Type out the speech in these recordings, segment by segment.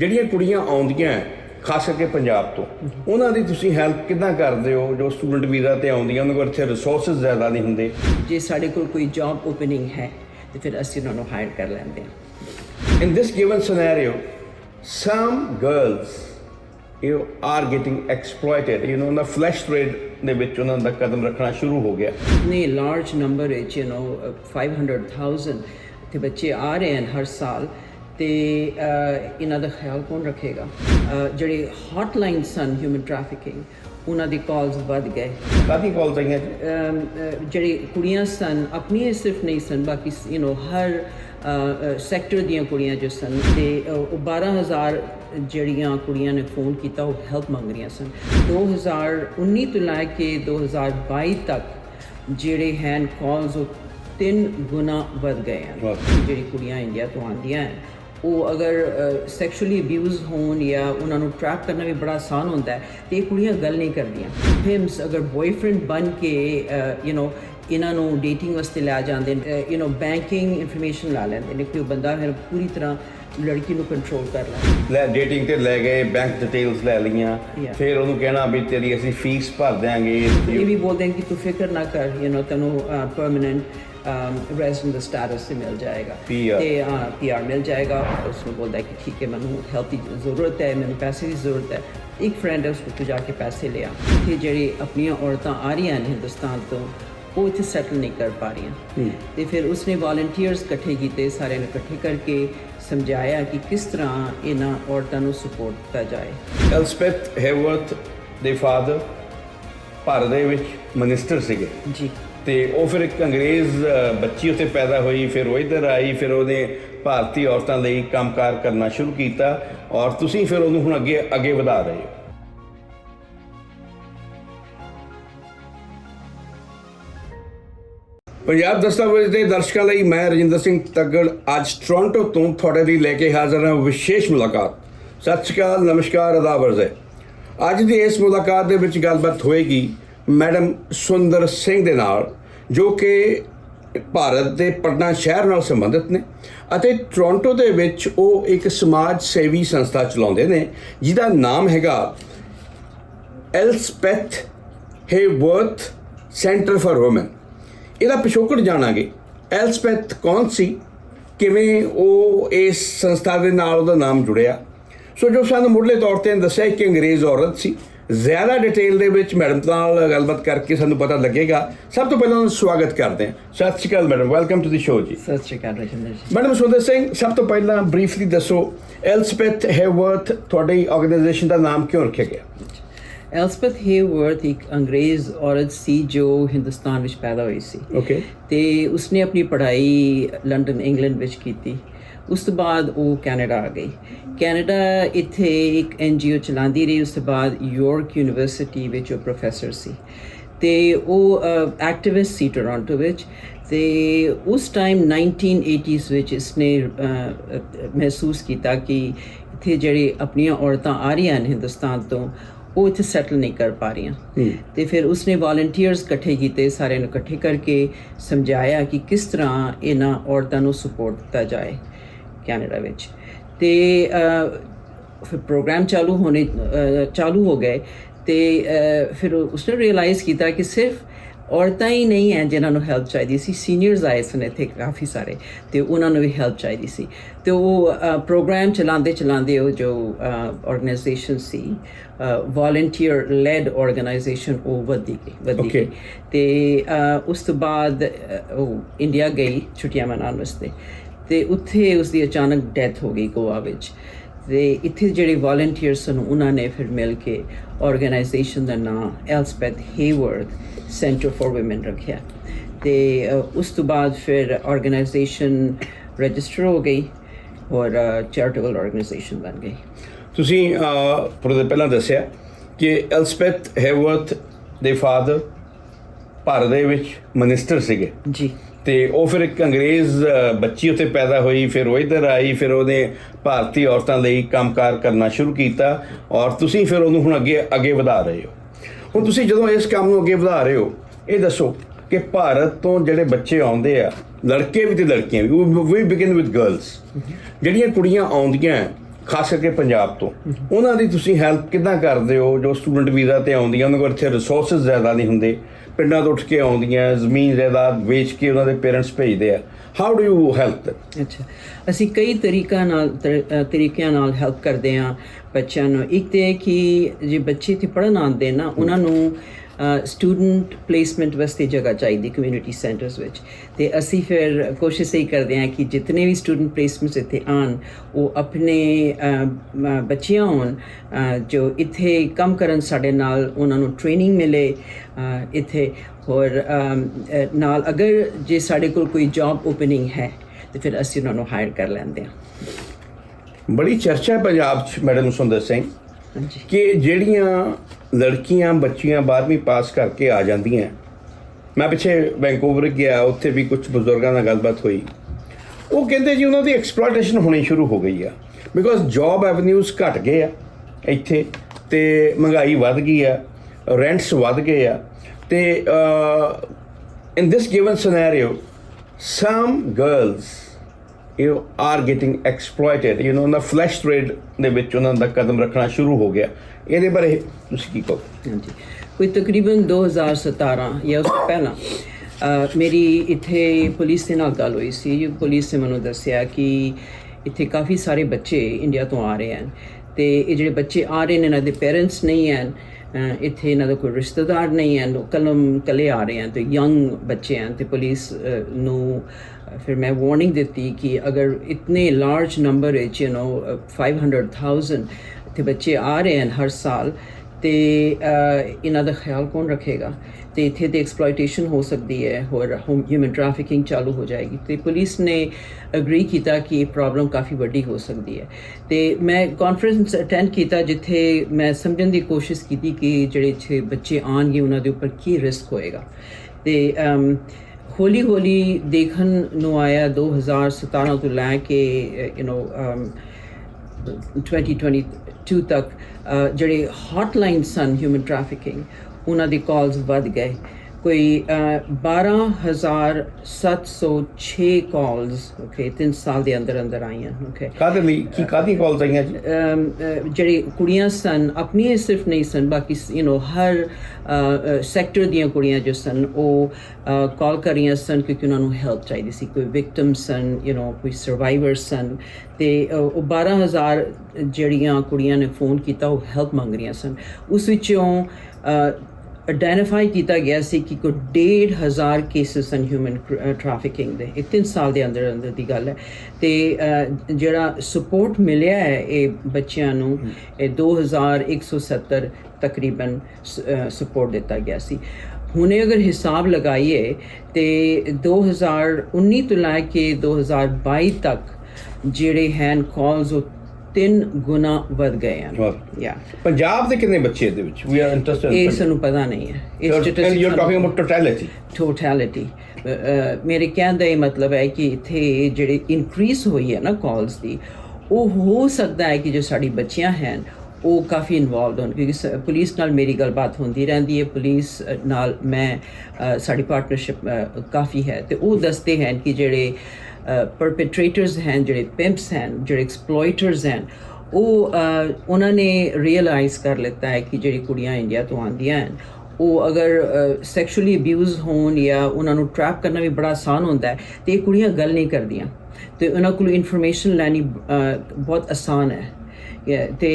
ਜਿਹੜੀਆਂ ਕੁੜੀਆਂ ਆਉਂਦੀਆਂ ਹੈ, ਖਾਸ ਕਰਕੇ ਪੰਜਾਬ ਤੋਂ ਉਹਨਾਂ ਦੀ ਤੁਸੀਂ ਹੈਲਪ ਕਿੱਦਾਂ ਕਰਦੇ ਹੋ? ਜੋ ਸਟੂਡੈਂਟ ਵੀਜ਼ਾ ਤੇ ਆਉਂਦੀਆਂ ਉਹਨਾਂ ਕੋਲ ਇੱਥੇ ਰਿਸੋਰਸਸ ਜ਼ਿਆਦਾ ਨਹੀਂ ਹੁੰਦੇ। ਜੇ ਸਾਡੇ ਕੋਲ ਕੋਈ ਜੌਬ ਓਪਨਿੰਗ ਹੈ ਤੇ ਫਿਰ ਅਸੀਂ ਉਹਨਾਂ ਨੂੰ ਹਾਇਰ ਕਰ ਲੈਂਦੇ ਹਾਂ। This given scenario, some girls you know, are getting exploited. You know, the flesh trade ਦੇ ਵਿੱਚ ਉਹਨਾਂ ਦਾ ਕਦਮ ਰੱਖਣਾ ਸ਼ੁਰੂ ਹੋ ਗਿਆ। ਨੇ ਲਾਰਜ ਨੰਬਰ ਵਿੱਚ ਯੂ نو 500000 ਤੇ ਬੱਚੇ ਆ ਰਹੇ ਹਨ ਹਰ ਸਾਲ। ਤੇ ਇਹਨਾਂ ਦਾ ਖਿਆਲ ਕੌਣ ਰੱਖੇਗਾ? ਜਿਹੜੇ ਹੌਟਲਾਈਨ ਸਨ ਹਿਊਮਨ ਟ੍ਰੈਫਿਕਿੰਗ ਉਹਨਾਂ ਦੀ ਕਾਲਸ ਵੱਧ ਗਏ। ਕਾਫੀ ਕਾਲਸ ਆਈਆਂ ਜਿਹੜੀ ਕੁੜੀਆਂ ਸਨ ਆਪਣੀਆਂ ਸਿਰਫ ਨਹੀਂ ਸਨ ਬਾਕੀ ਯੂ نو ਹਰ ਸੈਕਟਰ ਦੀਆਂ ਕੁੜੀਆਂ ਜੋ ਸਨ ਤੇ ਉਹ 12000 ਜਿਹੜੀਆਂ ਕੁੜੀਆਂ ਨੇ ਫੋਨ ਕੀਤਾ ਉਹ ਹੈਲਪ ਮੰਗ ਰਹੀਆਂ ਸਨ। 2019 ਤੋਂ ਲੈ ਕੇ 2022 ਤੱਕ ਜਿਹੜੇ ਹੈਨ ਕਾਲਸ ਉਹ ਤਿੰਨ ਗੁਣਾ ਵੱਧ ਗਏ ਹਨ। ਜਿਹੜੀ ਕੁੜੀਆਂ ਇੰਡੀਆ ਤੋਂ ਆਉਂਦੀਆਂ ਹਨ। ਉਹ ਅਗਰ ਸੈਕਸ਼ੂਅਲੀ ਅਬਿਊਜ਼ ਹੋਣ ਜਾਂ ਉਹਨਾਂ ਨੂੰ ਟਰੈਕ ਕਰਨਾ ਵੀ ਬੜਾ ਆਸਾਨ ਹੁੰਦਾ ਹੈ ਤੇ ਇਹ ਕੁੜੀਆਂ ਗੱਲ ਨਹੀਂ ਕਰਦੀਆਂ। ਹਿਮਸ ਅਗਰ ਬॉयਫ੍ਰੈਂਡ ਬਣ ਕੇ ਯੂ نو ਇਹਨਾਂ ਨੂੰ ਡੇਟਿੰਗ ਵਾਸਤੇ ਲੈ ਜਾਂਦੇ ਨੇ ਯੂ نو ਬੈਂਕਿੰਗ ਇਨਫੋਰਮੇਸ਼ਨ ਲਾ ਲੈਂਦੇ ਨੇ ਕਿ ਬੰਦਾ ਫਿਰ ਪੂਰੀ ਤਰ੍ਹਾਂ ਲੜਕੀ ਨੂੰ ਕੰਟਰੋਲ ਕਰ ਲੈ। ਲੈ ਡੇਟਿੰਗ ਤੇ ਲੈ ਗਏ ਬੈਂਕ ਡਿਟੇਲਸ ਲੈ ਲਈਆਂ ਫਿਰ ਉਹਨੂੰ ਕਹਿਣਾ ਵੀ ਤੇਰੀ ਅਸੀਂ ਫੀਸ ਭਰ ਦੇਾਂਗੇ ਇਹ ਵੀ ਬੋਲਦੇ ਕਿ ਤੂੰ ਫਿਕਰ ਨਾ ਕਰ ਯੂ نو ਤੈਨੂੰ ਪਰਮਨੈਂਟ ਰੈਜ਼ੀਡੈਂਟ ਦਾ ਸਟੇਟਸ ਤੇ ਮਿਲ ਜਾਏਗਾ। ਤੇ ਪੀਆਰ ਮਿਲ ਜਾਏਗਾ। ਉਸ ਨੂੰ ਬੋਲਦਾ ਹੈ ਕਿ ਠੀਕ ਹੈ ਮੈਨੂੰ ਹੈਲਪ ਦੀ ਜ਼ਰੂਰਤ ਹੈ ਮੈਨੂੰ ਪੈਸੇ ਦੀ ਜ਼ਰੂਰਤ ਹੈ। ਇੱਕ ਫਰੈਂਡ ਹੈ ਉਸ ਕੋਲ ਜਾ ਕੇ ਪੈਸੇ ਲਿਆ। ਕਿ ਜਿਹੜੀ ਆਪਣੀਆਂ ਔਰਤਾਂ ਆ ਰਹੀਆਂ ਨੇ ਹਿੰਦੁਸਤਾਨ ਤੋਂ ਉਹ ਇੱਥੇ ਸੈਟਲ ਨਹੀਂ ਕਰ ਪਾ ਰਹੀਆਂ। ਤੇ ਫਿਰ ਉਸਨੇ ਵਾਲੰਟੀਅਰਸ ਇਕੱਠੇ ਕੀਤੇ ਸਾਰਿਆਂ ਨੂੰ ਇਕੱਠੇ ਕਰਕੇ ਸਮਝਾਇਆ ਕਿ ਕਿਸ ਤਰ੍ਹਾਂ ਇਹਨਾਂ ਔਰਤਾਂ ਨੂੰ ਸਪੋਰਟ ਕੀਤਾ ਜਾਏ। ਐਲਸਪੈਥ ਹੈਵਰਥ ਦੇ ਫਾਦਰ ਭਾਰਤ ਦੇ ਵਿੱਚ ਮਿਨਿਸਟਰ ਸੀਗੇ। ਜੀ। ਤੇ ਉਹ ਫਿਰ ਇੱਕ ਅੰਗਰੇਜ਼ ਬੱਚੀ ਉੱਥੇ ਪੈਦਾ ਹੋਈ, ਫਿਰ ਉਹ ਇੱਧਰ ਆਈ, ਫਿਰ ਉਹਨੇ ਭਾਰਤੀ ਔਰਤਾਂ ਲਈ ਕੰਮਕਾਰ ਕਰਨਾ ਸ਼ੁਰੂ ਕੀਤਾ ਔਰ ਤੁਸੀਂ ਫਿਰ ਉਹਨੂੰ ਹੁਣ ਅੱਗੇ ਅੱਗੇ ਵਧਾ ਰਹੇ ਹੋ। ਪੰਜਾਬ ਦਸਤਾਵੇਜ਼ ਦੇ ਦਰਸ਼ਕਾਂ ਲਈ ਮੈਂ ਰਜਿੰਦਰ ਸਿੰਘ ਤੱਗੜ ਅੱਜ ਟੋਰਾਂਟੋ ਤੋਂ ਤੁਹਾਡੇ ਲਈ ਲੈ ਕੇ ਹਾਜ਼ਰ ਹਾਂ ਵਿਸ਼ੇਸ਼ ਮੁਲਾਕਾਤ। ਸਤਿ ਸ਼੍ਰੀ ਅਕਾਲ, ਨਮਸਕਾਰ ਅਦਾਵਰਜ਼ ਹੈ ਅੱਜ ਦੀ ਇਸ ਮੁਲਾਕਾਤ ਦੇ ਵਿੱਚ ਗੱਲਬਾਤ ਹੋਏਗੀ ਮੈਡਮ ਸੁੰਦਰ ਸਿੰਘ ਦੇ ਨਾਲ, ਜੋ ਕਿ ਭਾਰਤ ਦੇ ਪਟਨਾ ਸ਼ਹਿਰ ਨਾਲ ਸੰਬੰਧਿਤ ਨੇ ਅਤੇ ਟੋਰਾਂਟੋ ਦੇ ਵਿੱਚ ਉਹ ਇੱਕ ਸਮਾਜ ਸੇਵੀ ਸੰਸਥਾ ਚਲਾਉਂਦੇ ਨੇ, ਜਿਹਦਾ ਨਾਮ ਹੈਗਾ Elspeth Heyworth centre for women ਇਹਦਾ ਪਿਛੋਕੜ ਜਾਣਾਂਗੇ। ਐਲਸਪੈਥ ਕੌਣ ਸੀ? ਕਿਵੇਂ ਉਹ ਇਸ ਸੰਸਥਾ ਦੇ ਨਾਲ ਉਹਦਾ ਨਾਮ ਜੁੜਿਆ? ਸੋ ਜੋ ਸਾਨੂੰ ਮੁੱਢਲੇ ਤੌਰ ਤੇ ਦੱਸਿਆ, ਇੱਕ ਅੰਗਰੇਜ਼ ਔਰਤ ਸੀ। ਜ਼ਿਆਦਾ ਡਿਟੇਲ ਦੇ ਵਿੱਚ ਮੈਡਮ ਨਾਲ ਗੱਲਬਾਤ ਕਰਕੇ ਸਾਨੂੰ ਪਤਾ ਲੱਗੇਗਾ। ਸਭ ਤੋਂ ਪਹਿਲਾਂ ਉਹਦਾ ਸਵਾਗਤ ਕਰਦੇ ਹਾਂ। ਸਤਿ ਸ਼੍ਰੀ ਅਕਾਲ madam welcome to the show ਜੀ। ਸਤਿ ਸ਼੍ਰੀ ਅਕਾਲ ਰਜਿੰਦਰ ਜੀ। ਮੈਡਮ ਸੁੰਦਰ ਸਿੰਘ ਸਭ ਤੋਂ ਪਹਿਲਾਂ ਬਰੀਫਲੀ ਦੱਸੋ ਐਲਸਪੈਥ ਹੈਵਰਥ ਤੁਹਾਡੀ ਆਰਗੇਨਾਈਜੇਸ਼ਨ ਦਾ ਨਾਮ ਕਿਉਂ ਰੱਖਿਆ ਗਿਆ? ਐਲਸਪੈਥ ਹੇਵਰਥ ਇੱਕ ਅੰਗਰੇਜ਼ ਔਰਤ ਸੀ ਜੋ ਹਿੰਦੁਸਤਾਨ ਵਿੱਚ ਪੈਦਾ ਹੋਈ ਸੀ। ਓਕੇ ਤੇ ਉਸਨੇ ਆਪਣੀ ਪੜ੍ਹਾਈ ਲੰਡਨ ਇੰਗਲੈਂਡ ਵਿੱਚ ਕੀਤੀ। ਉਸ ਤੋਂ ਬਾਅਦ ਉਹ ਕੈਨੇਡਾ ਆ ਗਈ। ਕੈਨੇਡਾ ਇੱਥੇ ਇੱਕ ਐਨਜੀਓ ਚਲਾਉਂਦੀ ਰਹੀ ਉਸ ਤੋਂ ਬਾਅਦ ਯਾਰਕ ਯੂਨੀਵਰਸਿਟੀ ਵਿੱਚ ਉਹ ਪ੍ਰੋਫੈਸਰ ਸੀ। ਤੇ ਉਹ ਐਕਟਿਵਿਸਟ ਸੀ ਟੋਰਾਂਟੋ ਵਿੱਚ। ਤੇ ਉਸ ਟਾਈਮ 1980s ਵਿੱਚ ਇਸਨੇ ਮਹਿਸੂਸ ਕੀਤਾ ਕਿ ਇੱਥੇ ਜਿਹੜੇ ਆਪਣੀਆਂ ਔਰਤਾਂ ਆ ਰਹੀਆਂ ਨੇ ਹਿੰਦੁਸਤਾਨ ਤੋਂ ਉਹ ਇੱਥੇ ਸੈਟਲ ਨਹੀਂ ਕਰ ਪਾ ਰਹੀਆਂ। ਤੇ ਫਿਰ ਉਸਨੇ ਵਾਲੰਟੀਅਰਸ ਇਕੱਠੇ ਕੀਤੇ ਸਾਰਿਆਂ ਨੂੰ ਇਕੱਠੇ ਕਰਕੇ ਸਮਝਾਇਆ ਕਿ ਕਿਸ ਤਰ੍ਹਾਂ ਇਹਨਾਂ ਔਰਤਾਂ ਨੂੰ ਸਪੋਰਟ ਦਿੱਤਾ ਜਾਏ। ਕੈਨੇਡਾ ਵਿੱਚ। ਤੇ ਫਿਰ ਪ੍ਰੋਗਰਾਮ ਚਾਲੂ ਹੋਣੇ ਚਾਲੂ ਹੋ ਗਏ। ਤੇ ਫਿਰ ਉਸਨੇ ਰਿਅਲਾਈਜ਼ ਕੀਤਾ ਕਿ ਸਿਰਫ ਔਰਤਾਂ ਹੀ ਨਹੀਂ ਹੈ ਜਿਨ੍ਹਾਂ ਨੂੰ ਹੈਲਪ ਚਾਹੀਦੀ ਸੀ। ਸੀਨੀਅਰਸ ਆਏ ਸਨ ਇੱਥੇ ਕਾਫੀ ਸਾਰੇ ਤੇ ਉਹਨਾਂ ਨੂੰ ਵੀ ਹੈਲਪ ਚਾਹੀਦੀ ਸੀ। ਤੇ ਉਹ ਪ੍ਰੋਗਰਾਮ ਚਲਾਉਂਦੇ ਚਲਾਉਂਦੇ ਉਹ ਜੋ ਆਰਗੇਨਾਈਜੇਸ਼ਨ ਸੀ ਵਾਲੰਟੀਅਰ ਲੈਡ ਆਰਗੇਨਾਈਜੇਸ਼ਨ ਉਹ ਵਧੀ ਗਈ ਵਧੀ. ਗਈ। ਤੇ ਉਸ ਤੋਂ ਬਾਅਦ ਉਹ ਇੰਡੀਆ ਗਈ ਛੁੱਟੀਆਂ ਮਨਾਉਣ ਵਾਸਤੇ। ਤੇ ਉੱਥੇ ਉਸ ਦੀ ਅਚਾਨਕ ਡੈਥ ਹੋ ਗਈ ਗੋਆ ਵਿੱਚ। ਤੇ ਇੱਥੇ ਜਿਹੜੇ ਵਾਲੰਟੀਅਰਸ ਸਨ ਉਹਨਾਂ ਨੇ ਫਿਰ ਮਿਲ ਕੇ ਆਰਗੇਨਾਈਜੇਸ਼ਨ ਦਾ ਨਾਮ Elspeth Heyworth centre for women ਰੱਖਿਆ। ਤੇ ਉਸ ਤੋਂ ਬਾਅਦ ਫਿਰ ਆਰਗੇਨਾਈਜੇਸ਼ਨ ਰਜਿਸਟਰ ਹੋ ਗਈ ਔਰ ਚੈਰੀਟੇਬਲ ਆਰਗੇਨਾਈਜੇਸ਼ਨ ਬਣ ਗਈ ਤੁਸੀਂ ਜਿਹਾ ਪਹਿਲਾਂ ਦੱਸਿਆ ਕਿ ਐਲਸਪੈਥ ਹੈਵਰਥ ਦੇ ਫਾਦਰ ਭਾਰਤ ਦੇ ਵਿੱਚ ਮਿਨਿਸਟਰ ਸੀਗੇ। ਜੀ। ਤੇ ਉਹ ਫਿਰ ਇੱਕ ਅੰਗਰੇਜ਼ ਬੱਚੀ ਉੱਥੇ ਪੈਦਾ ਹੋਈ ਫਿਰ ਉਹ ਇੱਧਰ ਆਈ ਫਿਰ ਉਹਨੇ ਭਾਰਤੀ ਔਰਤਾਂ ਲਈ ਕੰਮਕਾਰ ਕਰਨਾ ਸ਼ੁਰੂ ਕੀਤਾ ਔਰ ਤੁਸੀਂ ਫਿਰ ਉਹਨੂੰ ਹੁਣ ਅੱਗੇ ਅੱਗੇ ਵਧਾ ਰਹੇ ਹੋ। ਹੁਣ ਤੁਸੀਂ ਜਦੋਂ ਇਸ ਕੰਮ ਨੂੰ ਅੱਗੇ ਵਧਾ ਰਹੇ ਹੋ ਇਹ ਦੱਸੋ ਕਿ ਭਾਰਤ ਤੋਂ ਜਿਹੜੇ ਬੱਚੇ ਆਉਂਦੇ ਆ ਲੜਕੇ ਵੀ ਤੇ ਲੜਕੀਆਂ ਵੀ ਵੀ ਬਿਗਨ ਵਿਦ ਗਰਲਸ ਜਿਹੜੀਆਂ ਕੁੜੀਆਂ ਆਉਂਦੀਆਂ ਹੈ, ਖਾਸ ਕਰਕੇ ਪੰਜਾਬ ਤੋਂ ਉਹਨਾਂ ਦੀ ਤੁਸੀਂ ਹੈਲਪ ਕਿੱਦਾਂ ਕਰਦੇ ਹੋ? ਜੋ ਸਟੂਡੈਂਟ ਵੀਜ਼ਾ ਤੇ ਆਉਂਦੀਆਂ ਉਹਨਾਂ ਕੋਲ ਇੱਥੇ ਰਿਸੋਰਸਸ ਜ਼ਿਆਦਾ ਨਹੀਂ ਹੁੰਦੇ। ਪਿੰਡਾਂ ਤੋਂ ਉੱਠ ਕੇ ਆਉਂਦੀਆਂ, ਜ਼ਮੀਨ ਜਾਇਦਾਦ ਵੇਚ ਕੇ ਉਹਨਾਂ ਦੇ ਪੇਰੈਂਟਸ ਭੇਜਦੇ ਆ। How do you help them? ਅੱਛਾ। ਅਸੀਂ ਕਈ ਤਰੀਕਾ ਨਾਲ ਤਰੀਕਿਆਂ ਨਾਲ ਹੈਲਪ ਕਰਦੇ ਹਾਂ ਬੱਚਿਆਂ ਨੂੰ। ਇੱਕ ਤੇ ਹੈ ਕਿ ਜੇ ਬੱਚੇ ਇੱਥੇ ਪੜ੍ਹਨ ਆਉਂਦੇ ਨਾ, ਉਹਨਾਂ ਨੂੰ ਸਟੂਡੈਂਟ ਪਲੇਸਮੈਂਟ ਵਾਸਤੇ ਜਗ੍ਹਾ ਚਾਹੀਦੀ ਕਮਿਊਨਿਟੀ ਸੈਂਟਰਸ ਵਿੱਚ। ਤੇ ਅਸੀਂ ਫਿਰ ਕੋਸ਼ਿਸ਼ ਇਹ ਕਰਦੇ ਹਾਂ ਕਿ ਜਿੰਨੇ ਵੀ ਸਟੂਡੈਂਟ ਪਲੇਸਮੈਂਟਸ ਇੱਥੇ ਆਣ ਉਹ ਆਪਣੇ ਬੱਚਿਆਂ ਹੋਣ ਜੋ ਇੱਥੇ ਕੰਮ ਕਰਨ ਸਾਡੇ ਨਾਲ ਉਹਨਾਂ ਨੂੰ ਟ੍ਰੇਨਿੰਗ ਮਿਲੇ ਇੱਥੇ। ਹੋਰ ਨਾਲ ਅਗਰ ਜੇ ਸਾਡੇ ਕੋਲ ਕੋਈ ਜੌਬ ਓਪਨਿੰਗ ਹੈ ਤੇ ਫਿਰ ਅਸੀਂ ਉਹਨਾਂ ਨੂੰ ਹਾਇਰ ਕਰ ਲੈਂਦੇ ਹਾਂ। ਬੜੀ ਚਰਚਾ ਹੈ ਪੰਜਾਬ 'ਚ ਮੈਡਮ ਸੁੰਦਰ ਸਿੰਘ ਹਾਂਜੀ। ਕਿ ਜਿਹੜੀਆਂ ਲੜਕੀਆਂ, ਬੱਚੀਆਂ 12ਵੀਂ ਪਾਸ ਕਰਕੇ ਆ ਜਾਂਦੀਆਂ। ਮੈਂ ਪਿੱਛੇ ਵੈਂਕੂਵਰ ਗਿਆ, ਉੱਥੇ ਵੀ ਕੁਝ ਬਜ਼ੁਰਗਾਂ ਨਾਲ ਗੱਲਬਾਤ ਹੋਈ। ਉਹ ਕਹਿੰਦੇ ਜੀ, ਉਹਨਾਂ ਦੀ ਐਕਸਪਲੋਇਟੇਸ਼ਨ ਹੋਣੀ ਸ਼ੁਰੂ ਹੋ ਗਈ ਆ। ਬਿਕੋਜ਼ ਜੌਬ ਐਵਨਿਊਜ਼ ਘਟ ਗਏ ਆ ਇੱਥੇ, ਤੇ ਮਹਿੰਗਾਈ ਵੱਧ ਗਈ ਆ ਰੈਂਟਸ ਵੱਧ ਗਏ ਆ। ਤੇ in this given scenario some girls you know, are getting exploited you know flesh trade ਦੇ ਵਿੱਚ ਉਹਨਾਂ ਦਾ ਕਦਮ ਰੱਖਣਾ ਸ਼ੁਰੂ ਹੋ ਗਿਆ। ਇਹਦੇ ਬਾਰੇ ਤੁਸੀਂ ਕੀ ਕਹੋ ਹਾਂਜੀ। ਕੋਈ ਤਕਰੀਬਨ 2017 ਜਾਂ ਉਸ ਤੋਂ ਪਹਿਲਾਂ ਮੇਰੀ ਇੱਥੇ ਪੁਲਿਸ ਦੇ ਨਾਲ ਗੱਲ ਹੋਈ ਸੀ। ਪੁਲਿਸ ਨੇ ਮੈਨੂੰ ਦੱਸਿਆ ਕਿ ਇੱਥੇ ਕਾਫੀ ਸਾਰੇ ਬੱਚੇ ਇੰਡੀਆ ਤੋਂ ਆ ਰਹੇ ਹਨ। ਤੇ ਇਹ ਜਿਹੜੇ ਬੱਚੇ ਆ ਰਹੇ ਨੇ ਇਹਨਾਂ ਦੇ ਪੇਰੈਂਟਸ ਨਹੀਂ ਹਨ ਇੱਥੇ ਇਹਨਾਂ ਦਾ ਕੋਈ ਰਿਸ਼ਤੇਦਾਰ ਨਹੀਂ ਹੈ ਕਲਮ ਕਲੇ ਆ ਰਹੇ ਹਨ ਤੇ ਯੰਗ ਬੱਚੇ ਹਨ ਤੇ ਪੁਲਿਸ ਨੂੰ ਫਿਰ ਮੈਂ ਵਾਰਨਿੰਗ ਦਿੱਤੀ ਕਿ ਅਗਰ ਇਤਨੇ ਲਾਰਜ ਨੰਬਰ ਵਿੱਚ ਯੂ نو 500000 ਤੇ ਬੱਚੇ ਆ ਰਹੇ ਹਨ ਹਰ ਸਾਲ ਤੇ ਇਹਨਾਂ ਦਾ ਖਿਆਲ ਕੌਣ ਰੱਖੇਗਾ? ਤੇ ਇੱਥੇ ਤੇ ਐਕਸਪਲੋਇਟੇਸ਼ਨ ਹੋ ਸਕਦੀ ਹੈ ਹੋਰ ਹਿਊਮਨ ਟ੍ਰੈਫਿਕਿੰਗ ਚਾਲੂ ਹੋ ਜਾਏਗੀ। ਤੇ ਪੁਲਿਸ ਨੇ ਅਗਰੀ ਕੀਤਾ ਕਿ ਇਹ ਪ੍ਰੋਬਲਮ ਕਾਫੀ ਵੱਡੀ ਹੋ ਸਕਦੀ ਹੈ। ਤੇ ਮੈਂ ਕਾਨਫਰੰਸ ਅਟੈਂਡ ਕੀਤਾ ਜਿੱਥੇ ਮੈਂ ਸਮਝਣ ਦੀ ਕੋਸ਼ਿਸ਼ ਕੀਤੀ ਕਿ ਜਿਹੜੇ ਇੱਥੇ ਬੱਚੇ ਆਣਗੇ ਉਹਨਾਂ ਦੇ ਉੱਪਰ ਕੀ ਰਿਸਕ ਹੋਏਗਾ। ਤੇ ਹੌਲੀ ਹੌਲੀ ਦੇਖਣ ਨੂੰ ਆਇਆ 2017 ਤੋਂ ਲੈ ਕੇ ਯੂ نو 2022 ਤੱਕ ਅ, ਜਿਹੜੇ ਹੌਟਲਾਈਨ ਸਨ ਹਿਊਮਨ ਟ੍ਰੈਫਿਕਿੰਗ ਉਹਨਾਂ ਦੀ ਕਾਲਸ ਵੱਧ ਗਏ ਕੋਈ ਅ, 12706 ਕਾਲਸ ਓਕੇ 3 ਸਾਲ ਦੇ ਅੰਦਰ ਅੰਦਰ ਆਈਆਂ ਓਕੇ ਕਾਹਦੇ ਲਈ ਕੀ ਕਾਹਦੀਆਂ ਕਾਲਸ ਆਈਆਂ ਜੀ ਅਮ, ਅ, ਜਿਹੜੀ ਕੁੜੀਆਂ ਸਨ ਆਪਣੀਆਂ ਹੀ ਸਿਰਫ ਨਹੀਂ ਸਨ ਬਾਕੀ ਯੂ نو ਹਰ ਸੈਕਟਰ ਦੀਆਂ ਕੁੜੀਆਂ ਜੋ ਸਨ ਉਹ ਕਾਲ ਕਰ ਰਹੀਆਂ ਸਨ ਕਿਉਂਕਿ ਉਹਨਾਂ ਨੂੰ ਹੈਲਪ ਚਾਹੀਦੀ ਸੀ ਕੋਈ ਵਿਕਟਮ ਸਨ ਯੂ نو ਕੋਈ ਸਰਵਾਈਵਰ ਸਨ ਤੇ ਅ, ਉਹ 12000 ਜਿਹੜੀਆਂ ਕੁੜੀਆਂ ਨੇ ਫੋਨ ਕੀਤਾ ਉਹ ਹੈਲਪ ਮੰਗ ਰਹੀਆਂ ਸਨ ਉਸ ਵਿੱਚੋਂ ਆਇਡੈਂਟੀਫਾਈ ਕੀਤਾ ਗਿਆ ਸੀ ਕਿ ਕੋਈ 1500 ਕੇਸਸ ਹਨ ਹਿਊਮਨ ਟ੍ਰੈਫਿਕਿੰਗ ਦੇ। ਇਹ 3 ਸਾਲ ਦੇ ਅੰਦਰ ਅੰਦਰ ਦੀ ਗੱਲ ਹੈ। ਤੇ ਜਿਹੜਾ ਸਪੋਰਟ ਮਿਲਿਆ ਹੈ ਇਹ ਬੱਚਿਆਂ ਨੂੰ ਇਹ 2170 ਤਕਰੀਬਨ ਸਪੋਰਟ ਦਿੱਤਾ ਗਿਆ ਸੀ। ਹੁਣੇ ਅਗਰ ਹਿਸਾਬ ਲਗਾਈਏ ਤੇ 2019 ਤੋਂ ਲੈ ਕੇ 2022 ਤੱਕ ਜਿਹੜੇ ਹਨ ਕਾਲਸ ਉਹ ਤਿੰਨ ਗੁਣਾ ਵੱਧ ਗਏ ਹਨ। ਯਾ ਪੰਜਾਬ ਦੇ ਕਿੰਨੇ ਬੱਚੇ ਇਹਦੇ ਵਿੱਚ? ਵੀ ਆਰ ਇੰਟਰਸਟਿਡ ਇਹ ਸਾਨੂੰ ਪਤਾ ਨਹੀਂ ਹੈ। And statistics you are talking about totality totality ਮੇਰੇ ਕਹਿਣ ਦਾ ਇਹ ਮਤਲਬ ਹੈ ਕਿ ਇੱਥੇ ਜਿਹੜੇ ਇਨਕਰੀਸ ਹੋਈ ਹੈ ਨਾ ਕਾਲਸ ਦੀ ਉਹ ਹੋ ਸਕਦਾ ਹੈ ਕਿ ਜੋ ਸਾਡੀ ਬੱਚੀਆਂ ਹਨ ਉਹ ਕਾਫੀ ਇਨਵੋਲਵਡ ਹੋਣ ਕਿਉਂਕਿ ਸ- ਪੁਲਿਸ ਨਾਲ ਮੇਰੀ ਗੱਲਬਾਤ ਹੁੰਦੀ ਰਹਿੰਦੀ ਹੈ। ਪੁਲਿਸ ਨਾਲ ਮੈਂ ਸਾਡੀ ਪਾਰਟਨਰਸ਼ਿਪ ਕਾਫੀ ਹੈ। ਤੇ ਉਹ ਦੱਸਦੇ ਹਨ ਕਿ ਜਿਹੜੇ ਪਰਪੈਟ੍ਰੇਟਰਸ ਹਨ ਜਿਹੜੇ ਪਿੰਪਸ ਹਨ ਜਿਹੜੇ ਐਕਸਪਲੋਇਟਰਸ ਹਨ ਉਹ ਉਹਨਾਂ ਨੇ ਰੀਅਲਾਈਜ਼ ਕਰ ਲਿੱਤਾ ਹੈ ਕਿ ਜਿਹੜੀ ਕੁੜੀਆਂ ਇੰਡੀਆ ਤੋਂ ਆਉਂਦੀਆਂ ਹਨ ਉਹ ਅਗਰ ਸੈਕਸ਼ੂਅਲੀ ਅਬਿਊਜ਼ ਹੋਣ ਜਾਂ ਉਹਨਾਂ ਨੂੰ ਟਰੈਪ ਕਰਨਾ ਵੀ ਬੜਾ ਆਸਾਨ ਹੁੰਦਾ ਹੈ ਤੇ ਇਹ ਕੁੜੀਆਂ ਗੱਲ ਨਹੀਂ ਕਰਦੀਆਂ। ਤੇ ਉਹਨਾਂ ਕੋਲ ਇਨਫੋਰਮੇਸ਼ਨ ਲੈਣੀ ਬਹੁਤ ਆਸਾਨ ਹੈ। Yeah, ਤੇ